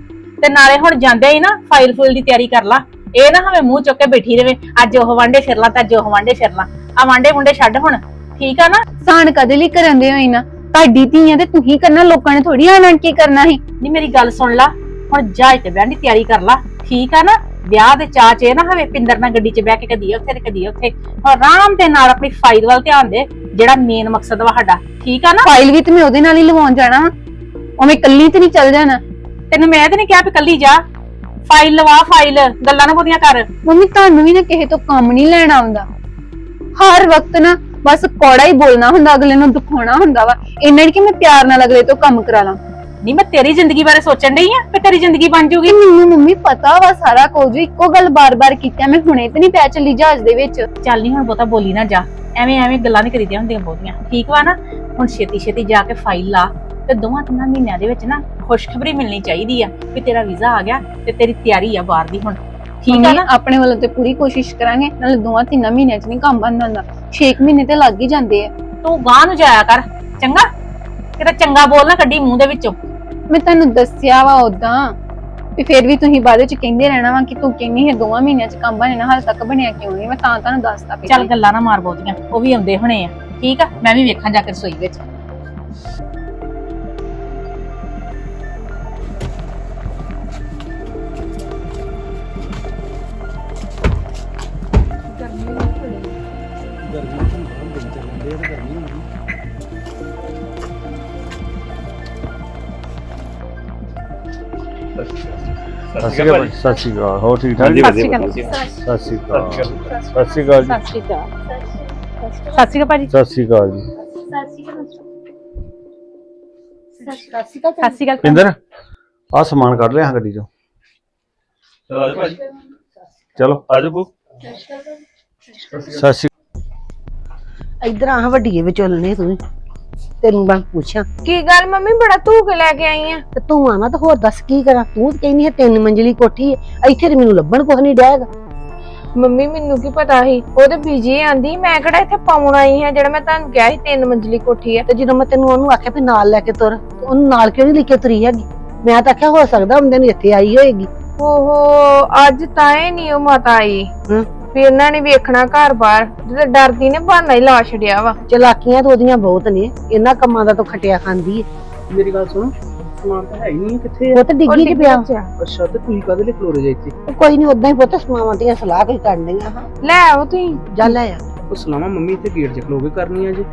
Speaker 3: ਤੇ ਨਾਲੇ ਹੁਣ ਜਾਂਦੇ ਹੀ ਨਾ ਫਾਈਲ ਫੁੱਲ ਦੀ ਤਿਆਰੀ ਕਰ ਲਾ। ਇਹ ਨਾ ਹਵੇਂ ਮੂੰਹ ਚੁੱਕ ਕੇ ਬੈਠੀ ਰਵੇ ਅੱਜ ਉਹ ਵਾਂਡੇ ਫਿਰ ਲਾ ਤਾਂ ਅੱਜ ਉਹ ਵਾਂਡੇ ਫਿਰ ਲਾ। ਆ ਵਾਂਡੇ ਮੁੰਡੇ ਛੱਡ ਹੁਣ ਠੀਕ ਆ ਨਾ?
Speaker 6: ਸਾਨ ਕਦੇ ਲਈ ਕਰਨ ਦੇ ਹੋਈ ਨਾ। ਤੁਹਾਡੀ ਧੀ ਆ ਤੇ ਤੁਸੀਂ ਕਰਨਾ ਲੋਕਾਂ ਨੇ ਥੋੜੀ ਆਣ ਕੀ ਕਰਨਾ ਸੀ?
Speaker 3: ਨਹੀਂ ਮੇਰੀ ਗੱਲ ਸੁਣ ਲਾ ਹੁਣ ਜਹਾਜ਼ ਤੇ ਬਹਿਣ ਦੀ ਤਿਆਰੀ ਕਰ ਲਾ ਠੀਕ ਆ ਨਾ? ਵਿਆਹ ਦੇ ਚਾਅ ਚ ਇਹ ਨਾ ਹਵੇ ਪਿੰਦਰ ਨਾਲ ਗੱਡੀ 'ਚ ਬਹਿ ਕੇ ਕਦੀ ਉੱਥੇ ਤੇ ਕਦੀ ਉੱਥੇ। ਹੁਣ ਆਰਾਮ ਦੇ ਨਾਲ ਆਪਣੀ ਫਾਈਲ ਵੱਲ ਧਿਆਨ ਦੇ ਜਿਹੜਾ ਮੇਨ ਮਕਸਦ ਵਾ ਸਾਡਾ ਠੀਕ ਆ ਨਾ?
Speaker 6: ਫਾਈਲ ਵੀ ਤੇ ਮੈਂ ਉਹਦੇ ਨਾਲ ਹੀ ਲਵਾਉਣ ਜਾਣਾ ਵਾ। ਉਵੇਂ ਇਕੱਲੀ ਤੇ ਨਹੀਂ ਚੱਲ ਜਾਣਾ।
Speaker 3: ਤੈਨੂੰ ਮੈਂ ਤੇ ਨਹੀਂ ਕਿਹਾ ਵੀ ਕੱਲੀ ਜਾ। ਫਾਈਲ ਲਵਾ ਫਾਈਲ। ਗੱਲਾਂ ਨਾ ਬੋਦੀਆਂ ਕਰ।
Speaker 6: ਮੰਮੀ ਤੁਹਾਨੂੰ ਵੀ ਨਾ ਕਿਸੇ ਤੋਂ ਕੰਮ ਨਹੀਂ ਲੈਣਾ ਆਉਂਦਾ। ਹਰ ਵਕਤ ਨਾ ਬਸ ਕੌੜਾ ਹੀ ਬੋਲਣਾ ਹੁੰਦਾ ਅਗਲੇ ਨੂੰ ਦਿਖਾਉਣਾ ਹੁੰਦਾ ਵਾ। ਇੰਨਾ ਨੀ ਕਿ ਮੈਂ ਪਿਆਰ ਨਾਲ ਅਗਲੇ ਤੋਂ ਕੰਮ ਕਰਾ ਲਾਂ।
Speaker 3: ਨਹੀਂ ਮੈਂ ਤੇਰੀ ਜ਼ਿੰਦਗੀ ਬਾਰੇ ਸੋਚਣ ਡਈ ਆ ਕਿ ਤੇਰੀ ਜ਼ਿੰਦਗੀ ਬਣ ਜੂਗੀ।
Speaker 6: ਮੈਨੂੰ ਮੰਮੀ ਪਤਾ ਵਾ ਸਾਰਾ ਕੁਝ ਇੱਕੋ ਗੱਲ ਬਾਰ-ਬਾਰ ਕੀਤਾ ਮੈਂ ਹੁਣੇ ਤੇ ਨਹੀਂ ਪੈ ਚੱਲੀ ਜਹਾਜ਼ ਦੇ ਵਿੱਚ।
Speaker 3: ਚੱਲ ਨਹੀਂ ਹੁਣ ਬਹੁਤਾ ਬੋਲੀ ਨਾ ਜਾ। ਐਵੇਂ ਐਵੇਂ ਗੱਲਾਂ ਨਹੀਂ ਕਰੀਦੀਆਂ ਹੁੰਦੀਆਂ ਬਹੁਤੀਆਂ। ਠੀਕ ਵਾ ਨਾ? ਹੁਣ ਛੇਤੀ ਛੇਤੀ ਜਾ ਕੇ ਫਾਈਲ ਲਾ। ਤੇ ਦੋਵਾਂ ਤਿੰਨਾਂ ਮਹੀਨਿਆਂ ਦੇ ਵਿੱਚ ਨਾ ਖੁਸ਼ਖਬਰੀ ਮਿਲਣੀ ਚਾਹੀਦੀ ਆ ਕਿ ਤੇਰਾ ਵੀਜ਼ਾ ਆ ਗਿਆ ਤੇ ਤੇਰੀ ਤਿਆਰੀ ਆ ਬਾਹਰ ਦੀ ਹੁਣ। ਠੀਕ ਆ ਨਾ?
Speaker 6: ਆਪਣੇ ਵੱਲੋਂ ਤੇ ਪੂਰੀ ਕੋਸ਼ਿਸ਼ ਕਰਾਂਗੇ ਨਾਲੇ ਦੋਵਾਂ ਤਿੰਨਾਂ ਮਹੀਨਿਆਂ 'ਚ ਨਹੀਂ ਕੰਮ ਬੰਦ ਹੁੰਦਾ 6 ਮਹੀਨੇ ਤੇ ਲੱਗ ਹੀ ਜਾਂਦੇ ਆ।
Speaker 3: ਤੂੰ ਗਾਂ ਨੂੰ ਜਾਇਆ ਕਰ ਚੰਗਾ? ਕਿਤੇ ਚੰਗਾ ਬੋਲ ਨਾ ਕੱਢੀ ਮੂੰਹ ਦੇ ਵਿੱਚੋਂ।
Speaker 6: ਮੈਂ ਤੁਹਾਨੂੰ ਦੱਸਿਆ ਵਾ ਉਦਾਂ ਵੀ ਫਿਰ ਵੀ ਤੁਸੀਂ ਬਾਅਦ ਵਿੱਚ ਕਹਿੰਦੇ ਰਹਿਣਾ ਵਾ ਕਿ ਤੂੰ ਕਹਿੰਦੀ ਹੈ ਦੋਵਾਂ ਮਹੀਨਿਆਂ 'ਚ ਕੰਮ ਬਣਨਾ ਹਾਲ ਤੱਕ ਬਣਿਆ ਕਿਉਂ ਨਹੀਂ ਮੈਂ ਤਾਂ ਤੁਹਾਨੂੰ ਦੱਸਤਾ ਪਿਆ
Speaker 3: ਚੱਲ ਗੱਲਾਂ ਨਾ ਮਾਰ ਬਹੁਤੀਆਂ ਉਹ ਵੀ ਆਉਂਦੇ ਹੋਣੇ ਆ। ਠੀਕ ਆ ਮੈਂ ਵੀ ਵੇਖਾਂ ਜਾ ਕੇ ਰਸੋਈ ਵਿੱਚ।
Speaker 8: ਸਤਿ ਸ਼੍ਰੀ ਅਕਾਲ ਸਤਿ ਸ਼੍ਰੀ ਅਕਾਲ ਹੋਰ ਠੀਕ ਠਾਕ ਜੀ? ਸਤਿ ਸ਼੍ਰੀ ਅਕਾਲ ਸਤਿ ਸ਼੍ਰੀ ਅਕਾਲ ਜੀ
Speaker 3: ਸਤਿ ਸ਼੍ਰੀ ਅਕਾਲ ਸਤਿ ਸ਼੍ਰੀ ਅਕਾਲ ਭਾਜੀ
Speaker 8: ਸਤਿ ਸ਼੍ਰੀ ਅਕਾਲ ਜੀ
Speaker 3: ਸਤਿ ਸ਼੍ਰੀ ਅਕਾਲ
Speaker 8: ਪਿੰਦਰ ਆਹ ਸਮਾਨ ਕੱਢ ਲਿਆ ਗੱਡੀ ਚੋਂ
Speaker 5: ਚਲੋ ਆਜੋ ਭਾਜੀ
Speaker 8: ਚਲੋ
Speaker 5: ਆਜੋ ਬੂ
Speaker 8: ਸਤਿ ਸ਼੍ਰੀ
Speaker 9: ਇਧਰ ਆ ਵੱਡੀਏ ਵਿਚੋਲਣੇ ਤੂੰ ਤੈਨੂੰ ਮੈਂ ਪੁੱਛਾਂ।
Speaker 1: ਕੀ ਗੱਲ ਮੰਮੀ ਬੜਾ ਧੂ ਕੇ ਲੈ ਕੇ ਆਈ ਆ।
Speaker 9: ਤੇ ਤੂੰ ਆਣਾ ਤਾਂ ਹੋਰ ਦੱਸ ਕੀ ਕਰਾਂ। ਤੂੰ ਤਾਂ ਕਹਿੰਦੀ ਹੈ ਤਿੰਨ ਮੰਜ਼ਲੀ ਕੋਠੀ ਹੈ ਇੱਥੇ ਤੇ ਮੈਨੂੰ ਲੱਭਣ ਕੁਛ ਨਹੀਂ ਡਿਆਗਾ
Speaker 1: ਮੰਮੀ ਮੈਨੂੰ ਕੀ ਪਤਾ ਸੀ? ਉਹਦੇ ਬੀਜੀ ਆਂਦੀ ਮੈਂ ਕਿਹੜਾ ਇੱਥੇ ਪਾਉਣ ਆਈ ਹਾਂ ਜਿਹੜਾ ਮੈਂ ਤੁਹਾਨੂੰ ਕਿਹਾ ਸੀ ਤਿੰਨ ਮੰਜ਼ਲੀ ਕੋਠੀ ਆ
Speaker 9: ਤੇ ਜਦੋਂ ਮੈਂ ਤੈਨੂੰ ਉਹਨੂੰ ਆਖਿਆ ਵੀ ਨਾਲ ਲੈ ਕੇ ਤੁਰ ਤੇ ਉਹਨੂੰ ਨਾਲ ਕਿਉਂ ਨਹੀਂ ਲੈ ਕੇ ਤੁਰੀ ਹੈਗੀ? ਮੈਂ ਤਾਂ ਆਖਿਆ ਹੋ ਸਕਦਾ ਹੁੰਦੇ ਨੂੰ ਇੱਥੇ ਆਈ ਹੋਏਗੀ।
Speaker 1: ਓਹੋ ਅੱਜ ਤਾਂ ਇਹ ਨਹੀਂ ਉਹ ਮਾਤਾ ਆਈ।
Speaker 9: ਹਮ।
Speaker 1: ਵੀ ਉਹਨਾਂ ਨੇ ਵੇਖਣਾ ਘਰ ਬਾਰ ਤੇ ਡਰਦੀ ਨੇ ਬਹਾਨਾ ਹੀ ਲਾ ਛੜਿਆ ਵਾ।
Speaker 9: ਚਲਾਕੀਆਂ ਤਾਂ ਉਹਦੀਆਂ ਬਹੁਤ ਨੇ ਇਹਨਾਂ ਕੰਮਾਂ ਦਾ ਤਾਂ ਖਟਿਆ ਖਾਂਦੀ ਹੈ
Speaker 7: ਮੇਰੀ ਗੱਲ ਸੁਣੋ ਸਮਾਨ ਤਾਂ ਹੈ ਹੀ ਨਹੀਂ ਕਿੱਥੇ
Speaker 9: ਉਹ ਤਾਂ
Speaker 1: ਉਹ
Speaker 9: ਡਿੱਗੀ ਚ
Speaker 1: ਡਿੱਗੀ
Speaker 9: ਪਿਆ।
Speaker 1: ਵਿੱਚ ਆ।
Speaker 7: ਅੱਛਾ ਤੇ ਤੁਸੀਂ ਕਾਹਦੇ ਲਈ ਖਲੋਰੇ ਜੇ ਇੱਥੇ?
Speaker 9: ਉਹ ਕੋਈ ਨਹੀਂ ਉਦਾਂ ਹੀ ਪੁੱਤ ਸਮਾਵਾਂ ਦੀਆਂ ਸਲਾਹ ਕੋਈ ਕਰਨੀਆਂ ਹਾਂ
Speaker 1: ਲੈ ਆਓ ਤੁਸੀਂ।
Speaker 9: ਜਾ ਲੈ ਆ।
Speaker 7: ਉਹ ਸਲਾਮਾ ਮੰਮੀ ਇੱਥੇ ਗੇਟ 'ਚ ਖਲੋ ਕੇ ਕਰਨੀ ਆ ਜੀ।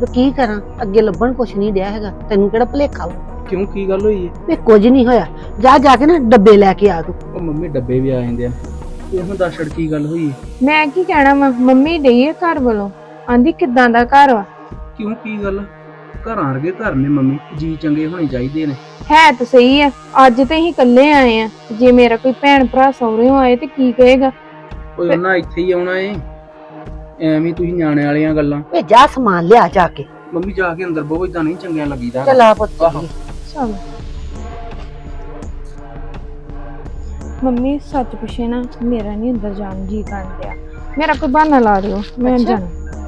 Speaker 9: ਤੇ ਕੀ ਕਰਾਂ? ਅੱਗੇ ਲੱਭਣ ਕੁਛ ਨਹੀਂ ਡਿਆ ਹੈਗਾ। ਤੈਨੂੰ ਕਿਹੜਾ ਭਲੇਖਾ ਵਾ?
Speaker 7: ਕਿਉਂ ਕੀ ਗੱਲ ਹੋਈ ਹੈ
Speaker 9: ਵੀ ਕੁਝ ਨਹੀਂ ਹੋਇਆ। ਜਾ ਜਾ ਕੇ ਨਾ ਡੱਬੇ ਲੈ ਕੇ ਆ ਤੂੰ।
Speaker 7: ਉਹ ਮੰਮੀ ਡੱਬੇ ਵੀ ਆ ਜਾਂਦੇ ਆ। ਇਹ ਹੁਣ ਦੱਸ ਕੀ ਗੱਲ ਹੋਈ?
Speaker 1: ਮੈਂ ਕੀ ਕਹਿਣਾ ਵਾ? ਮੰਮੀ ਡਈ ਆ ਘਰ ਵੱਲੋਂ। ਆਂਦੀ ਕਿਦਾਂ ਦਾ ਘਰ ਵਾ?
Speaker 7: ਕਿਉਂ ਕੀ ਗੱਲ? ਘਰਾਂ ਵਰਗੇ ਘਰ ਨੇ ਮੰਮੀ। ਜੀ ਚੰਗੇ ਹੋਣੇ ਚਾਹੀਦੇ ਨੇ।
Speaker 1: ਹੈ ਤਾਂ ਸਹੀ ਆ। ਅੱਜ ਤੇ ਅਸੀਂ ਇਕੱਲੇ ਆਏ ਆ। ਜੇ ਮੇਰਾ ਕੋਈ ਭੈਣ ਭਰਾ ਸਹੁਰਿਓਂ ਆਏ ਤੇ ਕੀ ਕਹੇਗਾ?
Speaker 7: ਓਏ ਉਹਨਾਂ ਇੱਥੇ ਹੀ ਆਉਣਾ ਏ। ਐਵੇਂ ਤੁਸੀਂ ਨਿਆਣੇ ਵਾਲੀਆਂ ਗੱਲਾਂ।
Speaker 9: ਵੇ ਜਾ ਸਮਾਨ ਲਿਆ ਜਾ ਕੇ।
Speaker 7: ਮੰਮੀ ਜਾ ਕੇ ਅੰਦਰ ਬਹੁਤ ਇਦਾਂ ਨਹੀਂ ਚੰਗਿਆ ਲੱਗੀਦਾ।
Speaker 9: ਚੱਲ ਪੁੱਤ
Speaker 7: ਆਹੋ।
Speaker 1: ਚਲ। ਮੰਮੀ ਸੱਚ ਪੁੱਛੇ ਨਾ ਮੇਰਾ ਨਹੀਂ ਅੰਦਰ ਜਾਣ ਜੀ ਕਰਨ ਡਿਆ। ਮੇਰਾ ਕੋਈ ਬਹਾਨਾ ਲਾ ਦਿਓ ਮੈਂ
Speaker 9: ਅੱਛਾ।
Speaker 1: ਜਾਣਾ।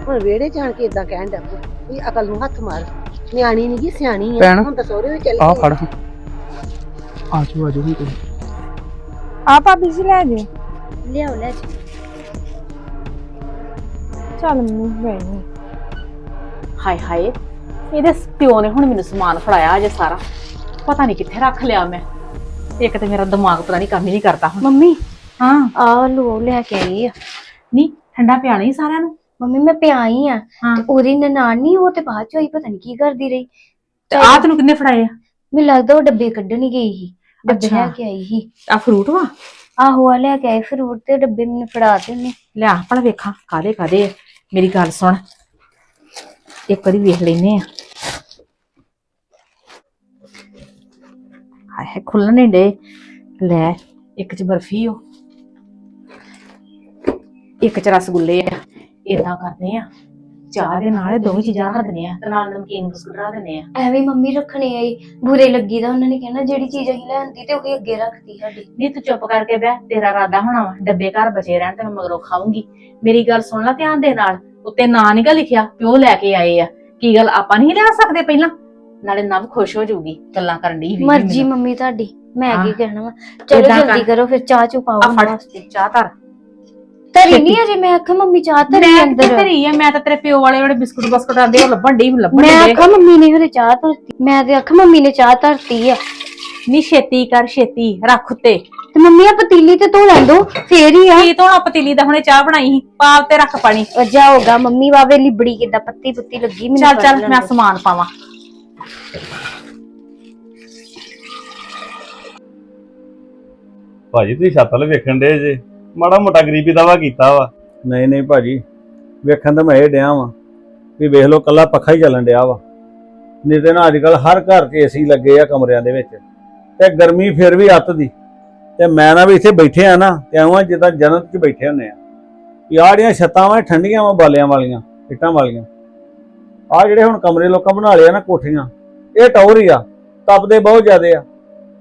Speaker 9: ਹੁਣ ਵਿਹੜੇ ਜਾਣ ਕੇ ਇਦਾਂ ਕਹਿਣ ਡਿਆ ਵੀ ਅਕਲ ਨੂੰ ਹੱਥ ਮਾਰ। ਨਿਆਣੀ ਨਹੀਂ ਗੀ ਸਿਆਣੀ ਆ।
Speaker 7: ਭੈਣ।
Speaker 9: ਹੁਣ ਤਾਂ ਸਹੁਰੇ ਵੀ ਚੱਲ
Speaker 7: ਆ ਫੜ। ਆਜੋ ਆਜੋ ਹੁਣ ਤੁਸੀਂ।
Speaker 1: ਆ ਭਾਬੀ ਜੀ ਲੈ ਜਿਓ
Speaker 4: ਲਿਆਓ ਲੈ ਜੀ
Speaker 1: ਚੱਲ ਮੰਮੀ ਬੈਠੀ
Speaker 3: ਹਾਏ ਹਾਏ ਇਹਦੇ ਪਿਓ ਨੇ ਹੁਣ ਮੈਨੂੰ ਸਮਾਨ ਫੜਾਇਆ ਅਜੇ ਸਾਰਾ। ਪਤਾ ਨਹੀਂ ਕਿੱਥੇ ਰੱਖ ਲਿਆ ਮੈਂ। ਇੱਕ ਤੇ ਮੇਰਾ ਦਿਮਾਗ ਪਤਾ ਨਹੀਂ ਕੰਮ ਹੀ ਨਹੀਂ ਕਰਦਾ ਹੁਣ।
Speaker 4: ਮੰਮੀ
Speaker 3: ਹਾਂ।
Speaker 4: ਆ ਲੋ ਲੈ ਕੇ ਆਈ ਆ।
Speaker 3: ਨਹੀਂ ਠੰਡਾ ਪਿਆਣਾ ਹੀ ਸਾਰਿਆਂ ਨੂੰ?
Speaker 4: ਮੰਮੀ ਮੈਂ ਪਿਆਈ ਆ।
Speaker 3: ਹਾਂ।
Speaker 4: ਤੇ ਉਹਦੀ ਨਨਾਣ ਉਹ ਤੇ ਬਾਅਦ ਚ ਹੋਈ ਪਤਾ ਨਹੀਂ ਕੀ ਕਰਦੀ ਰਹੀ।
Speaker 3: ਤੇ ਆ ਤੈਨੂੰ ਕਿੰਨੇ ਫੜਾਏ ਆ?
Speaker 4: ਮੈਨੂੰ ਲੱਗਦਾ ਉਹ ਡੱਬੇ ਕੱਢਣ ਹੀ ਗਈ ਸੀ। ਡੱਬੇ
Speaker 3: ਅੱਛਾ।
Speaker 4: ਲੈ ਕੇ ਆਈ ਸੀ।
Speaker 3: ਆ ਫਰੂਟ ਵਾ?
Speaker 4: ਆਹੋ ਆ ਲੈ ਕੇ ਆਈ ਫਰੂਟ ਤੇ ਡੱਬੇ ਮੈਨੂੰ ਫੜਾ ਦਿੰਨੇ
Speaker 3: ਲਿਆ ਭਲਾ ਵੇਖਾਂ ਕਾਦੇ ਕਾਦੇ ਮੇਰੀ ਗੱਲ ਸੁਣ। ਇੱਕ ਵਾਰੀ ਵੇਖ ਲੈਨੇ ਆ। ਹਾਏ ਹਾਏ ਖੁੱਲਣ ਨਹੀਂ ਡੇ ਲੈ ਇੱਕ ਚ ਬਰਫੀ ਹੋ ਇੱਕ ਚ ਰਸਗੁੱਲੇ ਆ। ਇਦਾਂ ਕਰਦੇ ਆ। ਚਾਹ ਦੇ ਨਾਲ ਇਹ ਦੋਵੇਂ ਚੀਜ਼ਾਂ ਰੱਖ ਦਿੰਦੇ ਆ। ਤੇ ਨਾਲ ਨਮਕੀਨ ਬਿਸਕੁਟ ਰੱਖ ਦਿੰਦੇ ਆ।
Speaker 4: ਐਵੇਂ ਮੰਮੀ ਰੱਖਣੇ ਆਈ ਬੁਰੇ ਲੱਗੀ ਦਾ ਉਹਨਾਂ ਨੇ ਕਹਿਣਾ ਜਿਹੜੀ ਚੀਜ਼ ਅਸੀਂ ਲੈਂਦੀ ਤੇ ਉਹੀ ਅੱਗੇ ਰੱਖਦੀ ਸਾਡੀ।
Speaker 3: ਨਹੀਂ ਤੂੰ ਚੁੱਪ ਕਰਕੇ ਬਹਿ। ਤੇਰਾ ਇਰਾਦਾ ਹੋਣਾ ਵਾ। ਡੱਬੇ ਘਰ ਬਚੇ ਰਹਿਣ ਤੇ ਮੈਂ ਮਗਰੋਂ ਖਾਊਂਗੀ। ਮੇਰੀ ਗੱਲ ਸੁਣ ਲੈ ਧਿਆਨ ਦੇ ਨਾਲ। ਉੱਤੇ ਨਾਂ ਨੀਗਾ ਲਿਖਿਆ ਪਿਓ ਲੈ ਕੇ ਆਏ ਆ। ਕੀ ਗੱਲ ਆਪਾਂ ਨਹੀਂ ਲਿਆ ਸਕਦੇ ਪਹਿਲਾਂ? ਨਾਲੇ ਨਵ ਖੁਸ਼ ਹੋ ਜਾਊਗੀ ਗੱਲਾਂ ਕਰਨ ਦੀ ਵੀ
Speaker 4: ਮਰਜ਼ੀ ਮੰਮੀ ਤੁਹਾਡੀ ਮੈਂ ਕੀ। ਕਹਿਣਾ ਵਾ? ਚਲੋ
Speaker 3: ਏਦਾਂ
Speaker 4: ਜਲਦੀ
Speaker 3: ਕਰ।
Speaker 4: ਫਿਰ ਚਾਹ ਚੁ ਪਾਓ
Speaker 3: ਆ
Speaker 4: ਉਹਨਾਂ
Speaker 3: ਫੜ
Speaker 4: ਵਾਸਤੇ
Speaker 3: ਚਾਹ ਧਰ।
Speaker 4: ਧਰੀ ਨਹੀਂ ਅਜੇ ਮੈਂ ਆਖਾਂ ਮੰਮੀ ਚਾਹ ਧਰੀ
Speaker 3: ਮੈਂ
Speaker 4: ਅੰਦਰ।
Speaker 3: ਧਰੀ ਆ? ਮੈਂ ਤਾਂ ਤੇਰੇ ਪਿਓ ਵਾਲੇ ਜਿਹੜੇ ਬਿਸਕੁਟ ਬਸਕੁਟ ਆਂਦੇ ਉਹ ਲੱਭਣ ਡਈ ਲੱਭਣ
Speaker 4: ਮੈਂ ਆਖਾਂ ਮੰਮੀ ਨੇ ਹਰੇ ਚਾਹ ਧਰਤੀ। ਮੈਂ ਤੇ ਆਖਾਂ ਮੰਮੀ ਨੇ ਚਾਹ ਧਰਤੀ ਆ।
Speaker 3: ਨੀ ਛੇਤੀ ਕਰ ਛੇਤੀ ਰੱਖ ਉੱਤੇ।
Speaker 4: ਤੇ ਮੰਮੀ ਆ ਪਤੀਲੀ ਤੇ ਧੋ ਲੈਂਦੋ ਫੇਰ ਹੀ ਆ।
Speaker 3: ਕੀ ਧੋਣਾ? ਪਤੀਲੀ ਦਾ ਹੁਣੇ ਚਾਹ ਬਣਾਈ ਸੀ। ਪਾਲ ਤੇ ਰੱਖ ਪਾਣੀ।
Speaker 4: ਵਜਾ ਹੋਗਾ ਮੰਮੀ ਵਾਵੇ ਲਿਬੜੀ ਕਿੱਦਾਂ ਪੱਤੀ ਪੁੱਤੀ ਲੱਗੀ ਮੈਨੂੰ
Speaker 3: ਚੱਲ ਚੱਲ ਮੈਂ। ਸਮਾਨ ਪਾਵਾਂ।
Speaker 5: ਭਾਜੀ, ਤੁਸੀਂ ਛੱਤ ਵਾਲੇ ਵੇਖਣ ਦੇ ਜੇ। ਮਾੜਾ ਮੋਟਾ ਗਰੀਬੀ ਦਾ ਵਾ ਕੀਤਾ ਵਾ।
Speaker 8: ਨਹੀਂ ਨਹੀਂ ਭਾਜੀ, ਵੇਖਣ ਤਾਂ ਮੈਂ ਇਹ ਡਿਆ ਵਾਂ ਵੀ ਵੇਖ ਲਓ ਕੱਲਾ ਪੱਖਾ ਹੀ ਚੱਲਣ ਡਿਆ ਵਾ। ਨਹੀਂ ਤੇ ਨਾ ਅੱਜ ਕੱਲ ਹਰ ਘਰ 'ਚ ਏਸੀ ਲੱਗੇ ਆ ਕਮਰਿਆਂ ਦੇ ਵਿੱਚ। ਤੇ ਗਰਮੀ ਫਿਰ ਵੀ ਅੱਤ ਦੀ। ਤੇ ਮੈਂ ਨਾ ਵੀ ਇੱਥੇ ਬੈਠੇ ਆ ਨਾ, ਤੇ ਐਵੇਂ ਜਿੱਦਾਂ ਜਨਤ 'ਚ ਬੈਠੇ ਹੁੰਦੇ ਆ। ਵੀ ਆਹ ਛੱਤਾਂ ਵਾਂ ਠੰਡੀਆਂ ਵਾ, ਬਾਲਿਆਂ ਵਾਲੀਆਂ, ਇੱਟਾਂ ਵਾਲੀਆਂ। ਆ ਜਿਹੜੇ ਹੁਣ ਕਮਰੇ ਲੋਕਾਂ ਬਣਾ ਲਿਆ ਨਾ ਕੋਠੀਆਂ ਇਹ ਟੌਰ ਹੀ ਆ ਤਪਦੇ ਬਹੁਤ ਜ਼ਿਆਦੇ ਆ।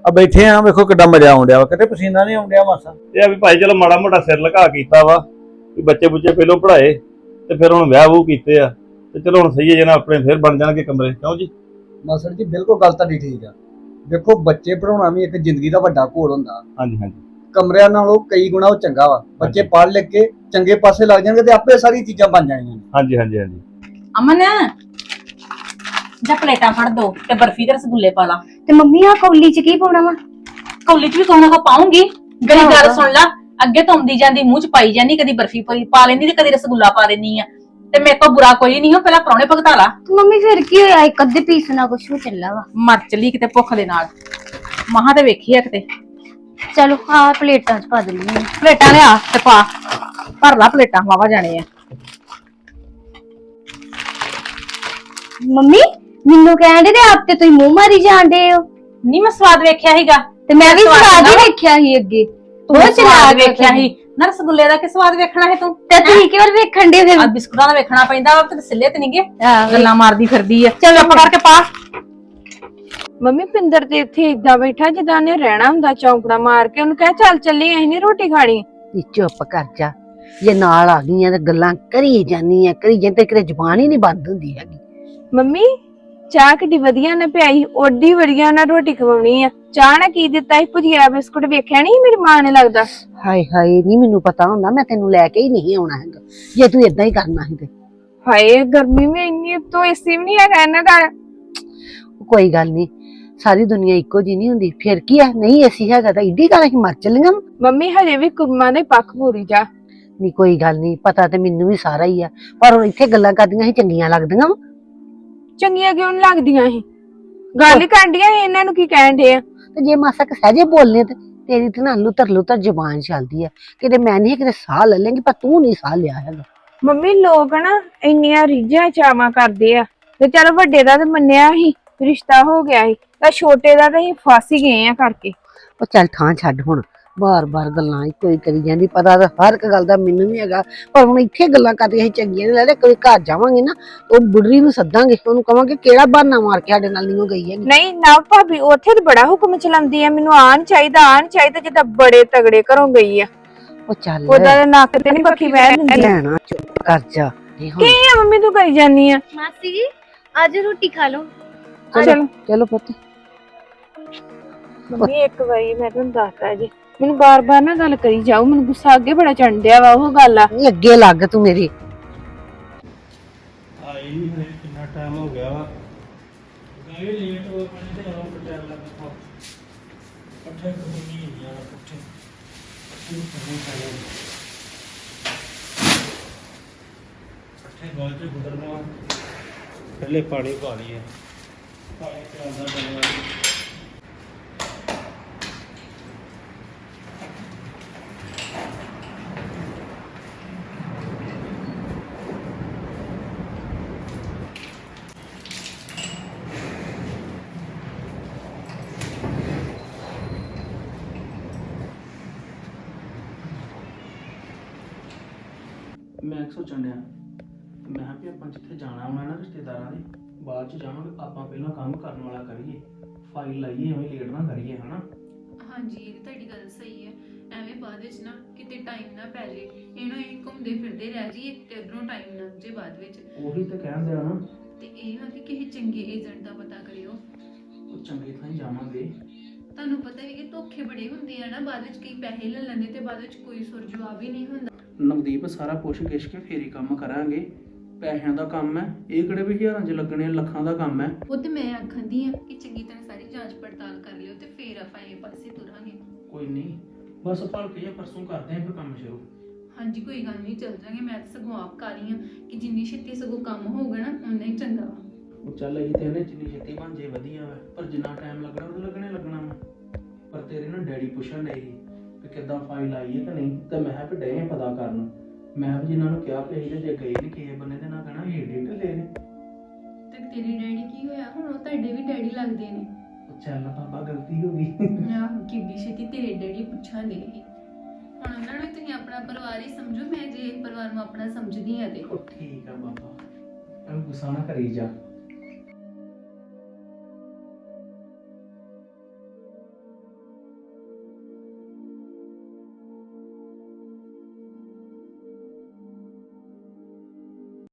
Speaker 8: ਆ ਬੈਠੇ ਆ ਵੇਖੋ ਕਿੱਡਾ ਮਜ਼ਾ ਆਉਣ ਡਿਆ ਵਾ ਕਿਤੇ ਪਸੀਨਾ ਨਹੀਂ ਆਉਣ ਡਿਆ ਮਾਸਾ।
Speaker 5: ਇਹ ਆ ਵੀ ਭਾਈ ਚਲੋ ਮਾੜਾ ਮੋਟਾ ਸਿਰ ਲਗਾ ਕੀਤਾ ਵਾ ਵੀ ਬੱਚੇ ਬੁੱਚੇ ਪਹਿਲੋਂ ਪੜ੍ਹਾਏ ਤੇ ਫਿਰ ਹੁਣ ਵਿਆਹ ਵੂ ਕੀਤੇ ਆ ਤੇ ਚਲੋ ਹੁਣ ਸਹੀ ਹੈ ਜਨਾ ਆਪਣੇ ਫਿਰ ਬਣ ਜਾਣਗੇ ਕਮਰੇ ਕਿਉਂ ਜੀ?
Speaker 10: ਮਾਸਟਰ ਜੀ ਬਿਲਕੁਲ ਗੱਲ ਤੁਹਾਡੀ ਠੀਕ ਆ। ਦੇਖੋ ਬੱਚੇ ਪੜਾਉਣਾ ਵੀ ਇੱਕ ਜ਼ਿੰਦਗੀ ਦਾ ਵੱਡਾ ਘੋਲ ਹੁੰਦਾ।
Speaker 5: ਹਾਂਜੀ ਹਾਂਜੀ।
Speaker 10: ਕਮਰਿਆਂ ਨਾਲੋਂ ਕਈ ਗੁਣਾ ਉਹ ਚੰਗਾ ਵਾ। ਬੱਚੇ। ਪੜ੍ਹ ਲਿਖ ਕੇ ਚੰਗੇ ਪਾਸੇ ਲੱਗ ਜਾਣਗੇ ਤੇ ਆਪੇ ਸਾਰੀ ਚੀਜ਼ਾਂ ਬਣ ਜਾਣਗੀਆਂ
Speaker 5: ਹਾਂਜੀ ਹਾਂਜੀ ਹਾਂਜੀ।
Speaker 3: ਅਮਨ ਜਾਂ ਪਲੇਟਾਂ ਫੜ ਦੋ ਤੇ ਬਰਫੀ ਤੇ ਰਸਗੁੱਲੇ ਪਾ ਲਾ।
Speaker 4: ਤੇ ਮੰਮੀ ਆ ਕੌਲੀ ਚ ਕੀ ਪਾਉਣਾ ਵਾ?
Speaker 3: ਕੌਲੀ ਚ ਵੀ ਕੋਣਾ ਕੋ ਪਾਉਂਗੀ ਮੇਰੀ ਗੱਲ ਸੁਣ ਲੈ ਅੱਗੇ ਤੋਂ ਆਉਂਦੀ ਜਾਂਦੀ ਮੂੰਹ ਚ ਪਾਈ ਜਾਂਦੀ ਕਦੀ ਬਰਫੀ ਪਾਈ ਪਾ ਲੈਂਦੀ ਤੇ ਕਦੀ ਰਸਗੁੱਲਾ ਪਾ ਲੈਂਦੀ ਆ। ਤੇ ਮੇਰੇ ਤੋਂ ਬੁਰਾ ਕੋਈ ਨਹੀਂ ਹੋ ਪਹਿਲਾਂ ਪਰੌਣੇ ਭਗਤਾ ਲਾ।
Speaker 4: ਤੇ ਮੰਮੀ ਫਿਰ ਕੀ ਹੋਇਆ? ਇੱਕ ਅੱਧੇ ਪੀਸ ਨਾਲ ਕੁਛ ਹੋ ਚੱਲਾ ਵਾ।
Speaker 3: ਮਰ ਚਲੀ ਕਿਤੇ ਭੁੱਖ ਦੇ ਨਾਲ। ਮਹਾਂ ਤੇ ਵੇਖੀ ਆ ਕਿਤੇ।
Speaker 4: ਚਲੋ ਆ ਪਲੇਟਾਂ ਚ ਪਾ ਦਿੰਦੀ ਹਾਂ।
Speaker 3: ਪਲੇਟਾਂ ਲਿਆ ਤੇ ਪਾ। ਭਰ ਲਾ ਪਲੇਟਾਂ ਵਾਵਾ ਜਾਣੇ ਆ।
Speaker 4: ਮੰਮੀ ਮੈਨੂੰ ਕਹਿੰਦੇ ਤੇ ਆਪ ਤੇ ਤੁਸੀਂ ਮੂੰਹ ਮਾਰੀ ਜਾਂਦੇ ਹੋ।
Speaker 3: ਨਹੀਂ ਮੈਂ ਸਵਾਦ ਵੇਖਿਆ ਸੀਗਾ।
Speaker 4: ਤੇ ਮੈਂ ਵੀ
Speaker 3: ਸਵਾਦ
Speaker 4: ਸਵਾਦ ਹੀ
Speaker 3: ਨਾ।
Speaker 4: ਵੇਖਿਆ ਸੀ ਅੱਗੇ।
Speaker 3: ਤੂੰ ਸਵਾਦ
Speaker 4: ਚਲਾ
Speaker 3: ਵੇਖਿਆ ਸੀ। ਨਾ ਰਸਗੁੱਲੇ ਦਾ ਕਿ ਸਵਾਦ ਵੇਖਣਾ ਹੈ ਤੂੰ?
Speaker 4: ਤੇ ਤੁਸੀਂ ਕਿਉਂ ਵੇਖਣ ਦੇ ਫਿਰ।
Speaker 3: ਆ ਬਿਸਕੁਟਾਂ ਦਾ ਵੇਖਣਾ ਪੈਂਦਾ ਵਾ ਤੇ ਸਿੱਲੇ ਤੇ ਨਹੀਂਗੇ
Speaker 4: ਆਹ,
Speaker 3: ਗੱਲਾਂ ਮਾਰਦੀ ਫਿਰਦੀ ਆ। ਚੁੱਪ ਕਰਕੇ ਪਾ।
Speaker 1: ਮੰਮੀ ਪਿੰਦਰ ਤੇ ਇੱਥੇ ਇਦਾਂ ਬੈਠਾ ਜਿੱਦਾਂ ਨੇ ਰਹਿਣਾ ਹੁੰਦਾ ਚੌਂਕੜਾ ਮਾਰ ਕੇ। ਉਹਨੂੰ ਕਹਿ ਚੱਲ ਚੱਲੀ ਅਸੀਂ ਨੀ ਰੋਟੀ ਖਾਣੀ।
Speaker 9: ਨੀ ਚੁੱਪ ਕਰ ਜਾ। ਜੇ ਨਾਲ ਆ ਗਈਆਂ ਤੇ ਗੱਲਾਂ ਕਰੀ ਜਾਨੀਆਂ ਕਰੀ ਜਾਂ ਤੇ ਕਿਤੇ ਜ਼ੁਬਾਨ ਹੀ ਨਹੀਂ ਬੰਦ ਹੁੰਦੀ ਹੈਗੀ।
Speaker 1: ਮੰਮੀ ਚਾਹ ਕਿੱਡੀ ਵਧੀਆ ਨਾ ਪਿਆਈ ਓਡੀ ਵਧੀਆ ਨਾ ਰੋਟੀ ਖਵਾਉਣੀ ਆ। ਚਾਹ ਨਾ ਕੀ ਦਿੱਤਾ ਸੀ? ਭੁਜੀਆ ਬਿਸਕੁਟ ਵੇਖਿਆ ਨਹੀਂ ਮੇਰੀ ਮਾਂ ਨੇ ਲੱਗਦਾ।
Speaker 9: ਹਾਏ ਹਾਏ ਨਹੀਂ ਮੈਨੂੰ ਪਤਾ ਹੁੰਦਾ ਮੈਂ ਤੈਨੂੰ ਲੈ ਕੇ ਹੀ ਨਹੀਂ ਆਉਣਾ ਹੈਗਾ। ਜੇ ਤੂੰ ਇਦਾਂ ਹੀ ਕਰਨਾ ਤੇ।
Speaker 1: ਹਾਏ ਗਰਮੀ ਵਿੱਚ ਇੰਨੀ ਤੋਂ ਏਸੀ ਵੀ ਨਹੀਂ ਹੈਗਾ ਇਹਨਾਂ ਦਾ।
Speaker 9: ਕੋਈ ਗੱਲ ਨਹੀਂ ਸਾਰੀ ਦੁਨੀਆ ਇੱਕੋ ਜੀ ਨਹੀਂ ਹੁੰਦੀ। ਫਿਰ ਕੀ ਆ ਨਹੀਂ ਅਸੀਂ ਹੈਗਾ ਤਾਂ ਇੱਡੀ ਗੱਲ ਅਸੀਂ ਮਰ ਚੱਲੀਆਂ।
Speaker 1: ਮੰਮੀ ਹਜੇ ਵੀ ਕੁਰਮਾ ਦੇ ਪੱਖ ਪੂਰੀ ਜਾ।
Speaker 9: ਨਹੀਂ ਕੋਈ ਗੱਲ ਨਹੀਂ ਪਤਾ ਤੇ ਮੈਨੂੰ ਵੀ ਸਾਰਾ ਹੀ ਆ। ਪਰ ਹੁਣ ਇੱਥੇ ਗੱਲਾਂ ਕਰਦੀਆਂ ਸੀ ਚੰਗੀਆਂ ਲੱਗਦੀਆਂ ਵਾਂ।
Speaker 1: ਚੰਗੀਆਂ ਕਿਉਂ ਨੀ ਲੱਗਦੀਆਂ ਸੀ ਗੱਲ ਹੀ ਕਰਦੀਆਂ ਇਹਨਾਂ ਨੂੰ ਕੀ ਕਹਿਣ ਦੇ ਆ?
Speaker 9: ਤੇ ਜੇ ਮਾਸਾ ਕਿ ਸਹਜੇ ਬੋਲਨੇ ਤੇ ਤੇਰੀ ਤੇ ਨਾ ਲੁਤਰ ਲੁਤਰ ਜ਼ੁਬਾਨ ਚੱਲਦੀ ਆ। ਕਿਤੇ ਮੈਂ ਨਹੀਂ ਕਿਤੇ ਸਾਹ ਲੈ ਲੇਂਗੀ ਪਰ ਤੂੰ ਨਹੀਂ ਸਾਹ ਲਿਆ ਹੈਗਾ।
Speaker 1: ਮੰਮੀ ਲੋਕ ਨਾ ਇੰਨੀਆਂ ਰੀਝਾਂ ਚਾਵਾਂ ਕਰਦੇ ਆ। ਤੇ ਚਲ ਵੱਡੇ ਦਾ ਤਾਂ ਮੰਨਿਆ ਸੀ ਰਿਸ਼ਤਾ ਹੋ ਗਿਆ ਸੀ ਤਾਂ ਛੋਟੇ ਦਾ ਤਾਂ ਅਸੀਂ ਫਸ ਹੀ ਗਏ ਆ ਕਰਕੇ।
Speaker 9: ਉਹ ਚੱਲ ਥਾਂ ਛੱਡ ਹੁਣ। ਬਾਰ-ਬਾਰ ਗੱਲਾਂ ਇੱਕੋ ਹੀ ਕਰੀ ਜਾਂਦੀ ਪਤਾ ਤਾਂ ਹਰ ਇੱਕ ਗੱਲ ਦਾ ਮੈਨੂੰ ਵੀ ਹੈਗਾ ਪਰ ਹੁਣ ਇੱਥੇ ਗੱਲਾਂ ਕਰਦੀਆਂ ਅਸੀਂ ਚੰਗੀਆਂ ਨਹੀਂ ਲੱਗਦੇ ਕੋਈ ਘਰ ਜਾਵਾਂਗੇ ਨਾ ਉਹ ਬੁੱਢੀ ਨੂੰ ਸੱਦਾਂਗੇ ਉਹਨੂੰ ਕਵਾਂਗੇ ਕਿਹੜਾ ਬਹਾਨਾ ਮਾਰ ਕੇ ਸਾਡੇ ਨਾਲ ਨਹੀਂ ਗਈ ਹੈਗੀ।
Speaker 1: ਨਹੀਂ ਨਾ ਭਾਬੀ ਉੱਥੇ ਤਾਂ ਬੜਾ ਹੁਕਮ ਚਲਾਉਂਦੀ ਆ ਮੈਨੂੰ ਆਣ ਚਾਹੀਦਾ ਆਣ ਚਾਹੀਦਾ ਜਿੱਦਾਂ ਬੜੇ ਤਗੜੇ ਘਰੋਂ ਗਈ ਆ।
Speaker 9: ਉਹ ਚੱਲ।
Speaker 1: ਉਹਦਾ ਦੇ ਨੱਕ ਤੇ ਨਹੀਂ ਪੱਖੀ ਬਹਿ ਦਿੰਦੀ
Speaker 9: ਲੈਣਾ ਚੁੱਪ ਕਰ ਜਾ। ਨਹੀਂ ਹੁਣ
Speaker 1: ਕੀ ਆ ਮੰਮੀ ਤੂੰ ਕਰੀ ਜਾਨੀ ਆ?
Speaker 4: ਮਾਸੀ ਜੀ ਅੱਜ ਰੋਟੀ ਖਾ ਲਓ।
Speaker 1: ਚਲੋ
Speaker 9: ਚਲੋ ਪੁੱਤ।
Speaker 1: ਮੰਮੀ ਇੱਕ ਵਾਰੀ ਮੈਂ ਤੁਹਾਨੂੰ ਦੱਸਦਾ ਜੀ ਮੈਨੂੰ ਬਾਰ-ਬਾਰ ਨਾ ਗੱਲ ਕਰੀ ਜਾਓ ਮੈਨੂੰ ਗੁੱਸਾ ਅੱਗੇ ਬੜਾ ਚੰਡਿਆ ਵਾ ਉਹ ਗੱਲ ਆ।
Speaker 9: ਨਹੀਂ ਅੱਗੇ ਲੱਗ ਤੂੰ ਮੇਰੀ।
Speaker 7: ਆਈ ਨਹੀਂ ਹਰੇ ਕਿੰਨਾ ਟਾਈਮ ਹੋ ਗਿਆ ਵਾ। ਗਏ ਲੇਟ ਹੋ ਪਾਣੀ ਤੇ ਆਉਂ ਟਾਈਮ ਲੱਗਾ ਪੱਠੇ ਕੋਈ ਨਹੀਂ ਯਾਰ ਪੱਠੇ ਪੱਠੇ ਨੂੰ ਕਰਨੇ ਚਾਹੀਦੇ ਪੱਠੇ ਗੋਲ ਤੇ ਗੁਦਰਨਾ ਪਹਿਲੇ ਪਾਣੀ ਪਾ ਲਈਏ। ਪਾਣੀ ਪਿਆਉਂਦਾ ਬਣਿਆ
Speaker 11: ਮੈਂ ਇੱਕ ਸੋਚਣ ਡਿਆ। ਮੈਂ ਕਿਹਾ ਵੀ ਆਪਾਂ ਜਿੱਥੇ ਜਾਣਾ ਹੋਣਾ ਨਾ ਰਿਸ਼ਤੇਦਾਰਾਂ ਦੇ ਬਾਅਦ ਚ ਜਾਵਾਂਗੇ ਆਪਾਂ ਪਹਿਲਾਂ ਕੰਮ ਕਰਨ ਵਾਲਾ ਕਰੀਏ। ਫਾਈਲ ਲਾਈਏ ਐਵੇਂ ਲੇਟ ਨਾ ਕਰੀਏ ਹਨਾ?
Speaker 12: ਹਾਂਜੀ ਇਹ ਤਾਂ ਤੁਹਾਡੀ ਗੱਲ ਸਹੀ ਹੈ। ਐਵੇਂ ਬਾਅਦ ਵਿੱਚ ਨਾ ਕਿਤੇ ਟਾਈਮ ਨਾ ਪੈ ਜੇ। ਇਹਨੂੰ ਇਹ ਘੁੰਮਦੇ ਫਿਰਦੇ ਰਹਿ ਜਾਈਏ ਤੇ ਉਧਰੋਂ ਟਾਈਮ ਨਾ ਜੇ ਬਾਅਦ ਵਿੱਚ।
Speaker 11: ਉਹੀ ਤਾਂ ਕਹਿਣ ਦਿਆ ਨਾ।
Speaker 12: ਤੇ ਇਹ ਆ ਕਿ ਕਿਸੇ ਚੰਗੇ ਏਜੰਟ ਦਾ ਪਤਾ ਕਰਿਓ।
Speaker 11: ਉਹ ਚੰਗੇ ਥਾਂ ਹੀ ਜਾਵਾਂਗੇ।
Speaker 12: ਤੁਹਾਨੂੰ ਪਤਾ ਵੀ ਕਿ ਧੋਖੇ ਬੜੇ ਹੁੰਦੇ ਆ ਨਾ। ਬਾਅਦ ਵਿੱਚ ਕਈ ਪੈਸੇ ਲੈ ਲੈਂਦੇ ਤੇ ਬਾਅਦ ਵਿੱਚ ਕੋਈ ਸੁਰ ਜਵਾਬ ਹੀ ਨਹੀਂ ਹੁੰਦਾ।
Speaker 11: ਨਵਦੀਪ ਸਾਰਾ ਪੁੱਛ ਗਿੱਛ ਕੇ ਫੇਰ ਹੀ ਕੰਮ ਕਰਾਂਗੇ। ਪੈਸਿਆਂ ਦਾ ਕੰਮ ਹੈ ਇਹ ਕਿਹੜੇ ਵੀ ਹਜ਼ਾਰਾਂ 'ਚ ਲੱਗਣੇ ਲੱਖਾਂ ਦਾ ਕੰਮ ਹੈ।
Speaker 12: ਉਹ ਤੇ ਮੈਂ ਆਖੰਦੀ ਆ ਕਿ ਚੰਗੀ ਤਰ੍ਹਾਂ ਸਾਰੀ ਜਾਂਚ ਪੜਤਾਲ ਕਰ ਲਿਓ ਤੇ ਫੇਰ ਆਪਾਂ ਇਹ ਪਾਸੇ ਤੁਰਾਂਗੇ।
Speaker 11: ਕੋਈ ਨਹੀਂ ਬਸ ਭਲਕੇ ਜਾਂ ਪਰਸੋਂ ਕਰਦੇ ਆਂ ਫਿਰ ਕੰਮ ਸ਼ੁਰੂ।
Speaker 12: ਹਾਂਜੀ ਕੋਈ ਗੱਲ ਨਹੀਂ ਚੱਲ ਜਾਾਂਗੇ। ਮੈਂ ਤਾਂ ਸਗੋਂ ਆਪ ਕਰ ਰਹੀ ਆ ਕਿ ਜਿੰਨੀ ਛੇਤੀ ਸਗੋਂ ਕੰਮ ਹੋਊਗਾ ਨਾ ਉਨਾ ਹੀ ਚੰਗਾ। ਵਾ
Speaker 11: ਉਹ ਚੱਲ ਅਸੀਂ ਤੇ ਇਹਨੇ ਜਿੰਨੀ ਛੇਤੀ ਬਣ ਜੇ ਵਧੀਆ ਵਾ ਪਰ ਜਿੰਨਾ ਟਾਈਮ ਲੱਗਣਾ ਉਹ ਲੱਗਣੇ ਲੱਗਣਾ ਵਾ। ਪਰ ਤੇਰੇ ਨਾ ਡੈਡੀ ਪੁੱਛਣ ਕਿ ਕਿੱਦਾਂ ਫਾਈਲ ਆਈ ਹੈ ਕਿ ਨਹੀਂ ਤੇ ਮੈਂ ਕਿਹਾ ਵੀ ਡਏ ਆਂ ਪਤਾ ਕਰਨ। ਮੈਂ ਕਿਹਾ ਵੀ ਜਿਨ੍ਹਾਂ ਨੂੰ ਕਿਹਾ ਤੇ ਜੇ ਗਏ ਨਹੀਂ ਕਿਸੇ ਬੰਨੇ ਤੇ ਨਾ ਕਹਿਣਾ ਇਹ ਏਡੇ ਢਿੱਲੇ ਨੇ।
Speaker 12: ਤੇ ਤੇਰੇ ਡੈਡੀ ਕੀ ਹੋਇਆ? ਹੁਣ ਉਹ ਤੁਹਾਡੇ ਵੀ ਡੈਡੀ ਲੱਗਦੇ ਨੇ।
Speaker 11: ਉਹ ਚੱਲ ਬਾਬਾ ਗਲਤੀ ਹੋ ਗਈ।
Speaker 12: ਆਹ ਕਿੱਡੀ ਛੇਤੀ ਤੇਰੇ ਡੈਡੀ ਪੁੱਛਾਂ ਦੇ ਹੀ ਹੁਣ ਉਹਨਾਂ ਨੂੰ ਤੁਸੀਂ ਆਪਣਾ ਪਰਿਵਾਰ ਹੀ ਸਮਝੋ ਮੈਂ ਜੇ ਪਰਿਵਾਰ ਨੂੰ ਆਪਣਾ ਸਮਝਦੀ ਆ ਤੇ।
Speaker 11: ਉਹ ਠੀਕ ਆ ਬਾਬਾ ਐਵੇਂ ਗੁੱਸਾ ਨਾ ਕਰੀ ਜਾ।